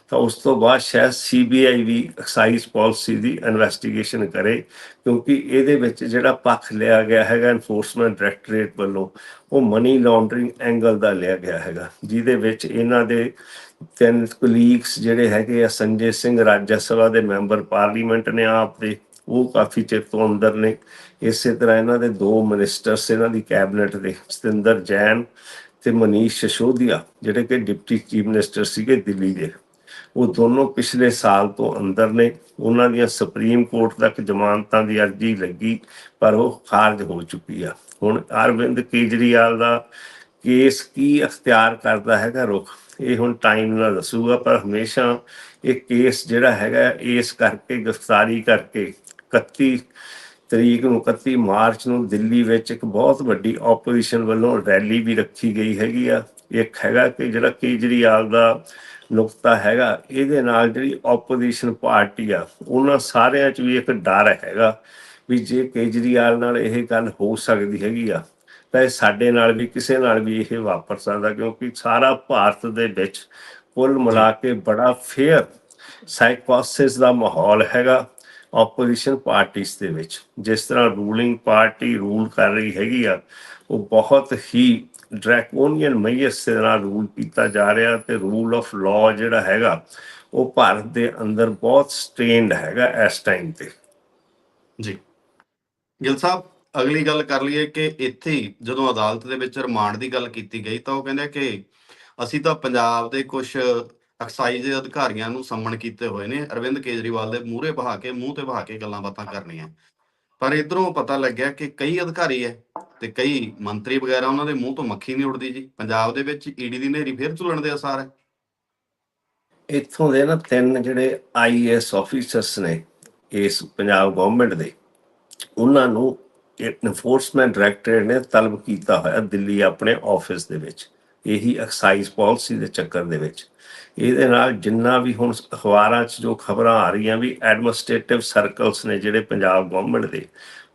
ਤਾਂ ਉਸ ਤੋਂ ਬਾਅਦ ਸ਼ਾਇਦ ਸੀਬੀਆਈ ਵੀ ਐਕਸਾਈਜ਼ ਪਾਲਿਸੀ ਦੀ ਇਨਵੈਸਟੀਗੇਸ਼ਨ ਕਰੇ, ਕਿਉਂਕਿ ਇਹਦੇ ਵਿੱਚ ਜਿਹੜਾ ਪੱਖ ਲਿਆ ਗਿਆ ਹੈਗਾ ਇਨਫੋਰਸਮੈਂਟ ਡਾਇਰੈਕਟੋਰੇਟ ਵੱਲੋਂ, ਉਹ ਮਨੀ ਲਾਂਡਰਿੰਗ ਐਂਗਲ ਦਾ ਲਿਆ ਗਿਆ ਹੈਗਾ, ਜਿਹਦੇ ਵਿੱਚ ਇਹਨਾਂ ਦੇ ਤਿੰਨ ਕੁਲੀਗਸ ਜਿਹੜੇ ਹੈਗੇ ਆ ਸੰਜੇ ਸਿੰਘ ਰਾਜ ਸਭਾ ਦੇ ਮੈਂਬਰ ਪਾਰਲੀਮੈਂਟ ਨੇ ਆਪ ਦੇ, ਉਹ ਕਾਫੀ ਚਿਰ ਤੋਂ ਅੰਦਰ ਨੇ ਇਸੇ ਤਰ੍ਹਾਂ ਇਹਨਾਂ ਦੇ ਦੋ ਮਿਨਿਸਟਰਸ ਇਹਨਾਂ ਦੀ ਕੈਬਨਿਟ ਦੇ ਸਤਿੰਦਰ ਜੈਨ ਤੇ ਮਨੀਸ਼ ਸਸ਼ੋਦੀਆ ਜਿਹੜੇ ਕਿ ਡਿਪਟੀ ਚੀਫ ਮਿਨਿਸਟਰ ਸੀਗੇ ਦਿੱਲੀ ਦੇ। ਉਹ ਦੋਨੋਂ ਪਿਛਲੇ ਸਾਲ ਤੋਂ ਅੰਦਰ ਨੇ। ਉਹਨਾਂ ਦੀਆਂ ਸੁਪਰੀਮ ਕੋਰਟ ਤੱਕ ਜ਼ਮਾਨਤਾਂ ਦੀ ਅਰਜ਼ੀ ਲੱਗੀ, ਪਰ ਉਹ ਖਾਰਜ ਹੋ ਚੁੱਕੀ ਆ। ਹੁਣ ਅਰਵਿੰਦ ਕੇਜਰੀਵਾਲ ਦਾ ਕੇਸ ਕੀ ਅਖਤਿਆਰ ਕਰਦਾ ਹੈਗਾ ਰੁਖ? ਇਹ ਹੁਣ ਟਾਈਮ ਨਾਲ ਦੱਸੂਗਾ, ਪਰ ਹਮੇਸ਼ਾ ਇਹ ਕੇਸ ਜਿਹੜਾ ਹੈਗਾ, ਇਸ ਕਰਕੇ ਗ੍ਰਿਫਤਾਰੀ ਕਰਕੇ 31 ਤਰੀਕ ਨੂੰ 31 ਮਾਰਚ ਨੂੰ ਦਿੱਲੀ ਵਿੱਚ ਇੱਕ ਬਹੁਤ ਵੱਡੀ ਆਪੋਜੀਸ਼ਨ ਵੱਲੋਂ ਰੈਲੀ ਵੀ ਰੱਖੀ ਗਈ ਹੈਗੀ ਆ। ਇੱਕ ਹੈਗਾ ਕਿ ਜਿਹੜਾ ਕੇਜਰੀਵਾਲ ਦਾ ਨੁਕਤਾ ਹੈਗਾ ਇਹਦੇ ਨਾਲ ਜਿਹੜੀ ਆਪੋਜੀਸ਼ਨ ਪਾਰਟੀ ਆ ਉਹਨਾਂ ਸਾਰਿਆਂ 'ਚ ਵੀ ਇੱਕ ਡਰ ਹੈਗਾ ਵੀ ਜੇ ਕੇਜਰੀਵਾਲ ਨਾਲ ਇਹ ਗੱਲ ਹੋ ਸਕਦੀ ਹੈਗੀ ਆ ਤਾਂ ਇਹ ਸਾਡੇ ਨਾਲ ਵੀ ਕਿਸੇ ਨਾਲ ਵੀ ਇਹ ਵਾਪਰ ਸਕਦਾ ਕਿਉਂਕਿ ਸਾਰਾ ਭਾਰਤ ਦੇ ਵਿੱਚ ਕੁੱਲ ਮਿਲਾ ਕੇ ਬੜਾ ਫੇਅਰ ਸਾਈਕੋਸਿਸ ਦਾ ਮਾਹੌਲ ਹੈਗਾ। ਆਪੋਜੀਸ਼ਨ ਪਾਰਟੀਆਂ ਦੇ ਵਿੱਚ, ਜਿਸ ਤਰ੍ਹਾਂ ਰੂਲਿੰਗ ਪਾਰਟੀ ਰੂਲ ਕਰ ਰਹੀ ਹੈਗੀ ਆ, ਉਹ ਬਹੁਤ ਹੀ ਡਰੈਕੋਨੀਅਨ ਮਈਅਸ ਦੇ ਨਾਲ ਰੂਲ ਕੀਤਾ ਜਾ ਰਿਹਾ ਤੇ ਰੂਲ ਆਫ ਲਾਅ ਜਿਹੜਾ ਹੈਗਾ, ਉਹ ਭਾਰਤ ਦੇ ਅੰਦਰ ਬਹੁਤ ਸਟ੍ਰੇਨਡ ਹੈਗਾ ਇਸ ਟਾਈਮ ਤੇ। ਜੀ। ਗਿਲ ਸਾਹਿਬ, ਅਗਲੀ ਗੱਲ ਕਰ ਲਈਏ ਕਿ ਇੱਥੇ ਜਦੋਂ ਅਦਾਲਤ ਦੇ ਵਿੱਚ ਰਿਮਾਂਡ ਦੀ ਗੱਲ ਕੀਤੀ ਗਈ ਤਾਂ ਉਹ ਕਹਿੰਦੇ ਕਿ ਅਸੀਂ ਤਾਂ ਪੰਜਾਬ ਦੇ ਕੁਝ ਐਕਸਾਈਜ਼ ਦੇ ਅਧਿਕਾਰੀਆਂ ਨੂੰ ਸੰਮਣ ਕੀਤੇ ਹੋਏ ਨੇ। ਅਰਵਿੰਦ ਕੇਜਰੀਵਾਲ ਦੇ ਮੂਹਰੇ ਬਹਾ ਕੇ ਮੂੰਹ ਤੇ ਬਹਾ ਕੇ ਗੱਲਾਂ ਬਾਤਾਂ ਕਰਨੀਆਂ। ਪਰ ਇਧਰੋਂ ਪਤਾ ਲੱਗਿਆ ਕਿ ਕਈ ਅਧਿਕਾਰੀ ਹੈ ਤੇ ਕਈ ਮੰਤਰੀ ਵਗੈਰਾ ਉਹਨਾਂ ਦੇ ਮੂੰਹ ਤੋਂ ਮੱਖੀ ਨਹੀਂ ਉੜਦੀ ਜੀ। ਪੰਜਾਬ ਦੇ ਵਿੱਚ ਈਡੀ ਦੀ ਨੇਰੀ ਫੇਰ ਝੁਲਣ ਦੇ ਅਸਾਰ ਹੈ ਇੱਥੋਂ ਦੇ ਨਾ ਤਿੰਨ ਜਿਹੜੇ ਆਈਐਸ ਆਫੀਸਰਸ ਨੇ ਇਸ ਪੰਜਾਬ ਗਵਰਨਮੈਂਟ ਦੇ ਉਹਨਾਂ ਨੂੰ ਇਨਫੋਰਸਮੈਂਟ ਡਾਇਰੈਕਟਰ ਨੇ ਤਲਬ ਕੀਤਾ ਹੋਇਆ ਦਿੱਲੀ ਆਪਣੇ ਆਫਿਸ ਦੇ ਵਿੱਚ। ਇਹੀ ਐਕਸਾਈਜ਼ ਪਾਲਿਸੀ ਦੇ ਚੱਕਰ ਦੇ ਵਿੱਚ। ਇਹਦੇ ਨਾਲ ਜਿੰਨਾ ਵੀ ਹੁਣ ਅਖਬਾਰਾਂ 'ਚ ਜੋ ਖਬਰਾਂ ਆ ਰਹੀਆਂ ਵੀ ਐਡਮਿਨਿਸਟ੍ਰੇਟਿਵ ਸਰਕਲਸ ਨੇ ਜਿਹੜੇ ਪੰਜਾਬ ਗਵਰਨਮੈਂਟ ਦੇ,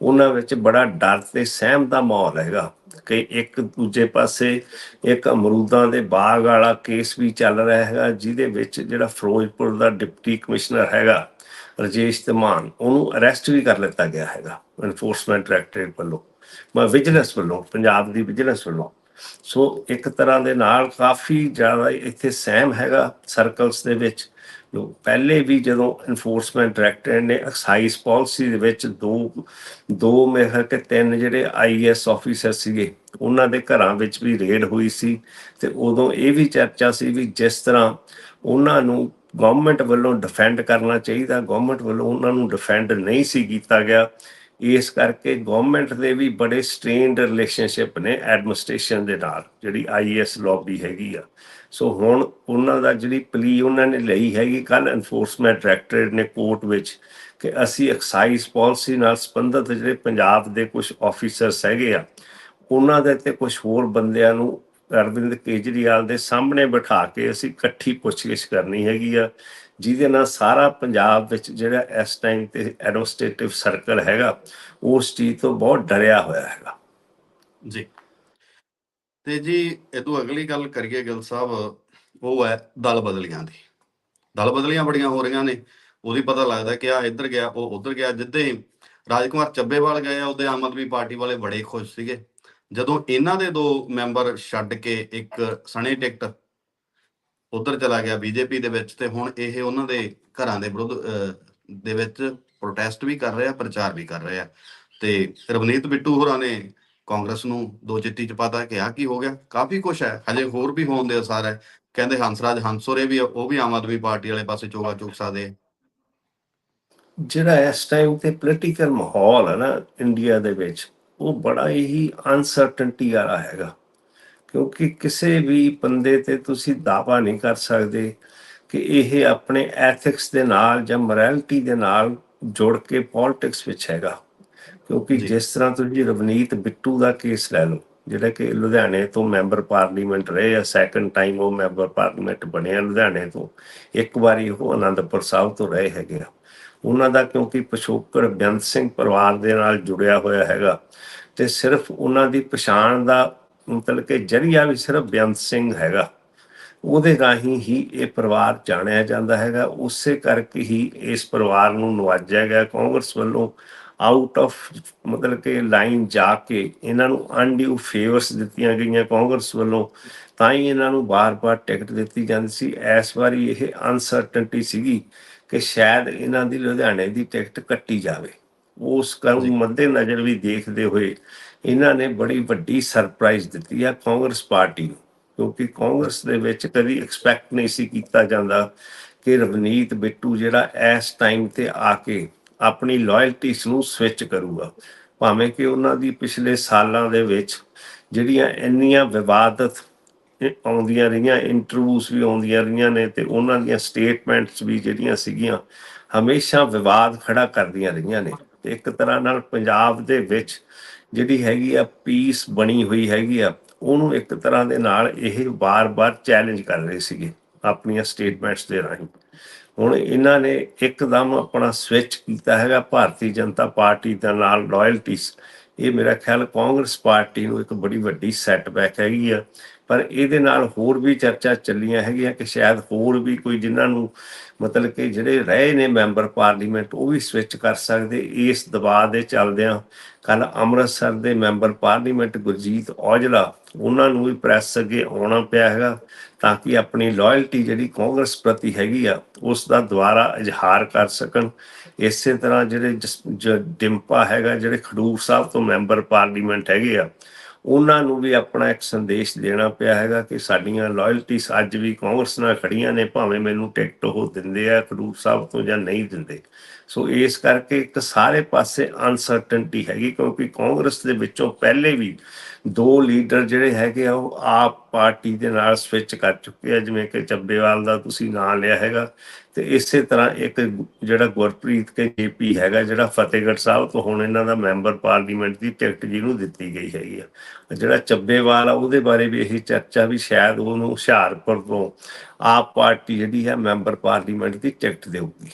ਉਹਨਾਂ ਵਿੱਚ ਬੜਾ ਡਰ ਤੇ ਸਹਿਮ ਦਾ ਮਾਹੌਲ ਹੈਗਾ ਕਿ ਇੱਕ ਦੂਜੇ ਪਾਸੇ ਇੱਕ ਅਮਰੂਦਾਂ ਦੇ ਬਾਗ ਵਾਲਾ ਕੇਸ ਵੀ ਚੱਲ ਰਿਹਾ ਹੈਗਾ, ਜਿਹਦੇ ਵਿੱਚ ਜਿਹੜਾ ਫਿਰੋਜ਼ਪੁਰ ਦਾ ਡਿਪਟੀ ਕਮਿਸ਼ਨਰ ਹੈਗਾ, ਰਜੇਸ਼ ਧਮਾਨ, ਉਹਨੂੰ ਅਰੈਸਟ ਵੀ ਕਰ ਲਿੱਤਾ ਗਿਆ ਹੈਗਾ ਐਨਫੋਰਸਮੈਂਟ ਡਾਇਰੈਕਟੋਰੇਟ ਵੱਲੋਂ, ਮੈਂ ਵਿਜੀਲੈਂਸ ਵੱਲੋਂ, ਪੰਜਾਬ ਦੀ ਵਿਜੀਲੈਂਸ ਵੱਲੋਂ। ਸੋ ਇੱਕ ਤਰ੍ਹਾਂ ਦੇ ਨਾਲ ਕਾਫੀ ਜ਼ਿਆਦਾ ਇੱਥੇ ਸਹਿਮ ਹੈਗਾ ਸਰਕਲਸ ਦੇ ਵਿੱਚ। ਲੋਕ ਪਹਿਲੇ ਵੀ ਜਦੋਂ ਇਨਫੋਰਸਮੈਂਟ ਡਾਇਰੈਕਟਰ ਨੇ ਐਕਸਾਈਜ਼ ਪਾਲਿਸੀ ਦੇ ਵਿੱਚ ਦੋ ਦੋ ਮੇਹਰ ਕੇ ਤਿੰਨ ਜਿਹੜੇ ਆਈਐਸ ਆਫੀਸਰ ਸੀਗੇ, ਉਹਨਾਂ ਦੇ ਘਰਾਂ ਵਿੱਚ ਵੀ ਰੇਡ ਹੋਈ ਸੀ ਤੇ ਉਦੋਂ ਇਹ ਵੀ ਚਰਚਾ ਸੀ ਵੀ ਜਿਸ ਤਰ੍ਹਾਂ ਉਹਨਾਂ ਨੂੰ ਗਵਰਨਮੈਂਟ ਵੱਲੋਂ ਡਿਫੈਂਡ ਕਰਨਾ ਚਾਹੀਦਾ ਗਵਰਨਮੈਂਟ ਵੱਲੋਂ ਉਹਨਾਂ ਨੂੰ ਡਿਫੈਂਡ ਨਹੀਂ ਸੀ ਕੀਤਾ ਗਿਆ ਇਸ ਕਰਕੇ ਗਵਰਨਮੈਂਟ ਦੇ ਵੀ ਬੜੇ ਸਟ੍ਰੇਨਡ ਰਿਲੇਸ਼ਨਸ਼ਿਪ ਨੇ ਐਡਮਿਨਿਸਟ੍ਰੇਸ਼ਨ ਦੇ ਨਾਲ, ਜਿਹੜੀ ਆਈਐਸ ਲੌਬੀ ਹੈਗੀ ਆ। ਸੋ ਹੁਣ ਉਹਨਾਂ ਦਾ ਜਿਹੜੀ ਪਲੀ ਉਹਨਾਂ ਨੇ ਲਈ ਹੈਗੀ ਕੱਲ ਐਨਫੋਰਸਮੈਂਟ ਡਾਇਰੈਕਟੋਰੇਟ ਨੇ ਕੋਰਟ ਵਿੱਚ ਕਿ ਅਸੀਂ ਐਕਸਾਈਜ਼ ਪਾਲਿਸੀ ਨਾਲ ਸੰਬੰਧਿਤ ਜਿਹੜੇ ਪੰਜਾਬ ਦੇ ਕੁਝ ਆਫੀਸਰਸ ਹੈਗੇ ਆ, ਉਹਨਾਂ ਦੇ ਤੇ ਕੁਝ ਹੋਰ ਬੰਦਿਆਂ ਨੂੰ ਅਰਵਿੰਦ ਕੇਜਰੀਵਾਲ ਦੇ ਸਾਹਮਣੇ ਬਿਠਾ ਕੇ ਅਸੀਂ ਇਕੱਠੀ ਪੁੱਛਗਿੱਛ ਕਰਨੀ ਹੈਗੀ ਆ, ਜਿਹਦੇ ਨਾਲ ਸਾਰਾ ਪੰਜਾਬ ਵਿੱਚ ਜਿਹੜਾ ਇਸ ਟਾਈਮ ਤੇ ਐਡਮਿਨਿਸਟ੍ਰੇਟਿਵ ਸਰਕਲ ਹੈਗਾ, ਉਸ ਚੀਜ਼ ਤੋਂ ਬਹੁਤ ਡਰਿਆ ਹੋਇਆ ਹੈਗਾ। ਜੀ। ਤੇ ਜੀ, ਇਹ ਤੋਂ ਅਗਲੀ ਗੱਲ ਕਰੀਏ ਗਿਲ ਸਾਹਿਬ, ਉਹ ਹੈ ਦਲ ਬਦਲੀਆਂ ਦੀ। ਦਲ ਬਦਲੀਆਂ ਬੜੀਆਂ ਹੋ ਰਹੀਆਂ ਨੇ, ਉਹਦੀ ਪਤਾ ਲੱਗਦਾ ਕਿ ਆ ਇੱਧਰ ਗਿਆ, ਉਹ ਉੱਧਰ ਗਿਆ, ਜਿੱਦੇ ਹੀ ਰਾਜਕੁਮਾਰ ਚੱਬੇਵਾਲ ਗਏ ਉਹਦੇ ਆਮ ਆਦਮੀ ਪਾਰਟੀ ਵਾਲੇ ਬੜੇ ਖੁਸ਼ ਸੀਗੇ। ਜਦੋਂ ਇਹਨਾਂ ਦੇ ਦੋ ਮੈਂਬਰ ਛੱਡ ਕੇ ਇੱਕ ਸਣੇ ਟਿਕਟ ਉਧਰ ਚਲਾ ਗਿਆ ਬੀਜੇਪੀ ਦੇ ਵਿੱਚ ਤੇ ਹੁਣ ਇਹ ਉਹਨਾਂ ਦੇ ਘਰਾਂ ਦੇ ਵਿਰੁੱਧ ਦੇ ਵਿੱਚ ਪ੍ਰੋਟੈਸਟ ਵੀ ਕਰ ਰਹੇ ਆ ਪ੍ਰਚਾਰ ਵੀ ਕਰ ਰਹੇ। ਆ ਤੇ ਰਵਨੀਤ ਬਿੱਟੂ ਹੋਰਾਂ ਨੇ ਕਾਂਗਰਸ ਨੂੰ ਦੋ ਚਿੱਟੀ ਚ ਪਾਤਾ ਕਿ ਆ ਕੀ ਹੋ ਗਿਆ, ਕਾਫੀ ਕੁਝ ਹੈ, ਹਜੇ ਹੋਰ ਵੀ ਹੋਣ ਦੇ ਅਸਾਰ ਹੈ। ਕਹਿੰਦੇ ਹੰਸਰਾਜ ਹੰਸੋਰੇ ਵੀ ਉਹ ਵੀ ਆਮ ਆਦਮੀ ਪਾਰਟੀ ਵਾਲੇ ਪਾਸੇ ਚੋਗਾ ਚੁੱਕ ਸਕਦੇ ਜਿਹੜਾ ਇਸ ਟਾਈਮ ਤੇ ਪੋਲੀਟੀਕਲ ਮਾਹੌਲ ਹੈ ਨਾ, ਇੰਡੀਆ ਦੇ ਵਿੱਚ ਉਹ ਬੜਾ ਹੀ ਅਨਸਰਟਨਟੀ ਵਾਲਾ ਹੈਗਾ। ਕਿਉਂਕਿ ਕਿਸੇ ਵੀ ਬੰਦੇ ਤੇ ਤੁਸੀਂ ਦਾਅਵਾ ਨਹੀਂ ਕਰ ਸਕਦੇ ਕਿ ਇਹ ਆਪਣੇ ਐਥਿਕਸ ਦੇ ਨਾਲ ਜਾਂ ਮੋਰੈਲਿਟੀ ਦੇ ਨਾਲ ਜੁੜ ਕੇ ਪੋਲਿਟਿਕਸ ਵਿੱਚ ਹੈਗਾ। ਕਿਉਂਕਿ। ਜਿਸ ਤਰ੍ਹਾਂ ਤੁਸੀਂ ਰਵਨੀਤ ਬਿੱਟੂ ਦਾ ਕੇਸ ਲੈ ਲਓ ਜਿਹੜਾ ਕਿ ਲੁਧਿਆਣੇ ਤੋਂ ਮੈਂਬਰ ਪਾਰਲੀਮੈਂਟ ਰਹੇ ਆ ਸੈਕੰਡ ਟਾਈਮ ਉਹ ਮੈਂਬਰ ਪਾਰਲੀਮੈਂਟ ਬਣਿਆ ਲੁਧਿਆਣੇ ਤੋਂ ਇੱਕ ਵਾਰੀ ਉਹ ਆਨੰਦਪੁਰ ਸਾਹਿਬ ਤੋਂ ਰਹੇ ਹੈਗੇ ਆ। ਉਹਨਾਂ ਦਾ ਕਿਉਂਕਿ ਪਿਛੋਕੜ ਬੇਅੰਤ ਸਿੰਘ ਪਰਿਵਾਰ ਦੇ ਨਾਲ ਜੁੜਿਆ ਹੋਇਆ ਹੈਗਾ। ਤੇ ਸਿਰਫ ਉਹਨਾਂ ਦੀ ਪਛਾਣ ਦਾ ਮਤਲਬ ਕਿ ਜਰੀਆ ਵੀ ਸਿਰਫ ਬੇਅੰਤ ਸਿੰਘ ਹੈਗਾ। ਉਹਦੇ ਰਾਹੀਂ ਹੀ ਇਹ ਪਰਿਵਾਰ ਜਾਣਿਆ ਜਾਂਦਾ ਹੈਗਾ। ਉਸੇ ਕਰਕੇ ਹੀ ਇਸ ਪਰਿਵਾਰ ਨੂੰ ਨਵਾਜਿਆ ਗਿਆ। ਕਾਂਗਰਸ ਵੱਲੋਂ ਆਊਟ ਆਫ ਮਤਲਬ ਕਿ ਲਾਈਨ ਜਾ ਕੇ ਇਹਨਾਂ ਨੂੰ ਅਨਡਿਊ ਫੇਵਰਸ ਦਿੱਤੀਆਂ ਗਈਆਂ ਕਾਂਗਰਸ ਵੱਲੋਂ। ਤਾਂ ਹੀ ਇਹਨਾਂ ਨੂੰ ਬਾਰ-ਬਾਰ ਟਿਕਟ ਦਿੱਤੀ ਜਾਂਦੀ ਸੀ। ਇਸ ਵਾਰੀ ਇਹ ਅਨਸਰਟਨਟੀ ਸੀਗੀ ਕਿ ਸ਼ਾਇਦ ਇਹਨਾਂ ਦੀ ਲੁਧਿਆਣੇ ਦੀ ਟਿਕਟ ਕੱਟੀ ਜਾਵੇ। ਉਸ ਕਾਰਨ ਮੱਦੇ ਨਜ਼ਰ ਵੀ ਦੇਖਦੇ ਹੋਏ ਇਹਨਾਂ ਨੇ ਬੜੀ ਵੱਡੀ ਸਰਪ੍ਰਾਈਜ਼ ਦਿੱਤੀ ਆ ਕਾਂਗਰਸ ਪਾਰਟੀ ਨੂੰ ਕਿਉਂਕਿ ਕਾਂਗਰਸ ਦੇ ਵਿੱਚ ਕਦੀ ਐਕਸਪੈਕਟ ਨਹੀਂ ਸੀ ਕੀਤਾ ਜਾਂਦਾ ਕਿ ਰਵਨੀਤ ਬਿੱਟੂ ਜਿਹੜਾ ਇਸ ਟਾਈਮ ਤੇ ਆ ਕੇ ਆਪਣੀ ਲਾਇਲਟੀਸ ਨੂੰ ਸਵਿਚ ਕਰੂਗਾ। ਭਾਵੇਂ ਕਿ ਉਹਨਾਂ ਦੀ ਪਿਛਲੇ ਸਾਲਾਂ ਦੇ ਵਿੱਚ ਜਿਹੜੀਆਂ ਇੰਨੀਆਂ ਵਿਵਾਦਤ ਆਉਂਦੀਆਂ ਰਹੀਆਂ ਇੰਟਰਵਿਊਸ ਵੀ ਆਉਂਦੀਆਂ ਰਹੀਆਂ ਨੇ ਤੇ ਉਹਨਾਂ ਦੀਆਂ ਸਟੇਟਮੈਂਟਸ ਵੀ ਜਿਹੜੀਆਂ ਸੀਗੀਆਂ ਹਮੇਸ਼ਾ ਵਿਵਾਦ ਖੜਾ ਕਰਦੀਆਂ ਰਹੀਆਂ ਨੇ। ਤੇ ਇੱਕ ਤਰ੍ਹਾਂ ਨਾਲ ਪੰਜਾਬ ਦੇ ਵਿੱਚ ਜਿਹੜੀ ਹੈਗੀ ਆ ਪੀਸ ਬਣੀ ਹੋਈ ਹੈਗੀ ਆ, ਉਹਨੂੰ ਇੱਕ ਤਰ੍ਹਾਂ ਦੇ ਨਾਲ ਇਹ ਵਾਰ ਵਾਰ ਚੈਲੰਜ ਕਰ ਰਹੇ ਸੀਗੇ ਆਪਣੀਆਂ ਸਟੇਟਮੈਂਟਸ ਦੇ ਰਾਹੀਂ। ਹੁਣ ਇਹਨਾਂ ਨੇ ਇੱਕਦਮ ਆਪਣਾ ਸਵਿਚ ਕੀਤਾ ਹੈਗਾ, ਭਾਰਤੀ ਜਨਤਾ ਪਾਰਟੀ ਦੇ ਨਾਲ ਲਾਇਲਟੀਸ ਇਹ ਮੇਰਾ ਖਿਆਲ ਕਾਂਗਰਸ ਪਾਰਟੀ ਨੂੰ ਇੱਕ ਬੜੀ ਵੱਡੀ ਸੈਟਬੈਕ ਹੈਗੀ ਆ। ਪਰ ਇਹਦੇ ਨਾਲ ਹੋਰ ਵੀ ਚਰਚਾ ਚੱਲੀਆਂ ਹੈਗੀਆਂ ਕਿ ਸ਼ਾਇਦ ਹੋਰ ਵੀ ਕੋਈ ਜਿਨ੍ਹਾਂ ਨੂੰ ਮਤਲਬ ਕਿ ਜਿਹੜੇ ਰਹੇ ਨੇ ਮੈਂਬਰ ਪਾਰਲੀਮੈਂਟ, ਉਹ ਵੀ ਸਵਿਚ ਕਰ ਸਕਦੇ। ਇਸ ਦਬਾਅ ਦੇ ਚੱਲਦਿਆਂ ਕੱਲ ਅੰਮ੍ਰਿਤਸਰ ਦੇ ਮੈਂਬਰ ਪਾਰਲੀਮੈਂਟ ਗੁਰਜੀਤ ਔਜਲਾ, ਉਹਨਾਂ ਨੂੰ ਵੀ ਪ੍ਰੈਸ ਅੱਗੇ ਆਉਣਾ ਪਿਆ ਹੈਗਾ ਤਾਂ ਕਿ ਆਪਣੀ ਲਾਇਲਟੀ ਜਿਹੜੀ ਕਾਂਗਰਸ ਪ੍ਰਤੀ ਹੈਗੀ ਆ, ਉਸ ਦਾ ਦੁਬਾਰਾ ਇਜ਼ਹਾਰ ਕਰ ਸਕਣ। ਇਸੇ ਤਰ੍ਹਾਂ ਜਿਹੜੇ ਜ- ਡਿੰਪਾ ਹੈਗਾ, ਜਿਹੜੇ ਖਡੂਰ ਸਾਹਿਬ ਤੋਂ ਮੈਂਬਰ ਪਾਰਲੀਮੈਂਟ ਹੈਗੇ ਆ ਉਹਨਾਂ ਨੂੰ ਵੀ ਆਪਣਾ ਇੱਕ ਸੰਦੇਸ਼ ਦੇਣਾ ਪਿਆ ਹੈਗਾ ਕਿ ਸਾਡੀਆਂ ਲਾਇਲਟੀਸ ਅੱਜ ਵੀ ਕਾਂਗਰਸ ਨਾਲ ਖੜੀਆਂ ਨੇ, ਭਾਵੇਂ ਮੈਨੂੰ ਟਿਕਟ ਉਹ ਦਿੰਦੇ ਆ, ਖਡੂਰ ਸਾਹਿਬ ਤੋਂ ਜਾਂ ਨਹੀਂ ਦਿੰਦੇ। ਸੋ ਇਸ ਕਰਕੇ ਇੱਕ ਸਾਰੇ ਪਾਸੇ ਅਨਸਰਟਨਟੀ ਹੈਗੀ, ਕਿਉਂਕਿ ਕਾਂਗਰਸ ਦੇ ਵਿੱਚੋਂ ਪਹਿਲੇ ਵੀ ਦੋ ਲੀਡਰ ਜਿਹੜੇ ਹੈਗੇ ਆ, ਉਹ ਆਪ ਪਾਰਟੀ ਦੇ ਨਾਲ ਸਵਿਚ ਕਰ ਚੁੱਕੇ ਆ, ਜਿਵੇਂ ਕਿ ਚੱਬੇਵਾਲ ਦਾ ਤੁਸੀਂ ਨਾਂ ਲਿਆ ਹੈਗਾ। ਤੇ ਇਸੇ ਤਰ੍ਹਾਂ ਇੱਕ ਜਿਹੜਾ ਗੁਰਪ੍ਰੀਤ ਕੇ ਜੇਪੀ ਹੈਗਾ, ਜਿਹੜਾ ਫਤਿਹਗੜ੍ਹ ਸਾਹਿਬ ਤੋਂ ਹੁਣ ਇਹਨਾਂ ਦਾ ਮੈਂਬਰ ਪਾਰਲੀਮੈਂਟ ਦੀ ਟਿਕਟ ਜਿਹਨੂੰ ਦਿੱਤੀ ਗਈ ਹੈਗੀ ਆ। ਜਿਹੜਾ ਚੱਬੇਵਾਲ ਆ, ਉਹਦੇ ਬਾਰੇ ਵੀ ਇਹੀ ਚਰਚਾ ਵੀ ਸ਼ਾਇਦ ਉਹਨੂੰ ਹੁਸ਼ਿਆਰਪੁਰ ਤੋਂ ਆਪ ਪਾਰਟੀ ਜਿਹੜੀ ਹੈ ਮੈਂਬਰ ਪਾਰਲੀਮੈਂਟ ਦੀ ਟਿਕਟ ਦੇਊਗੀ।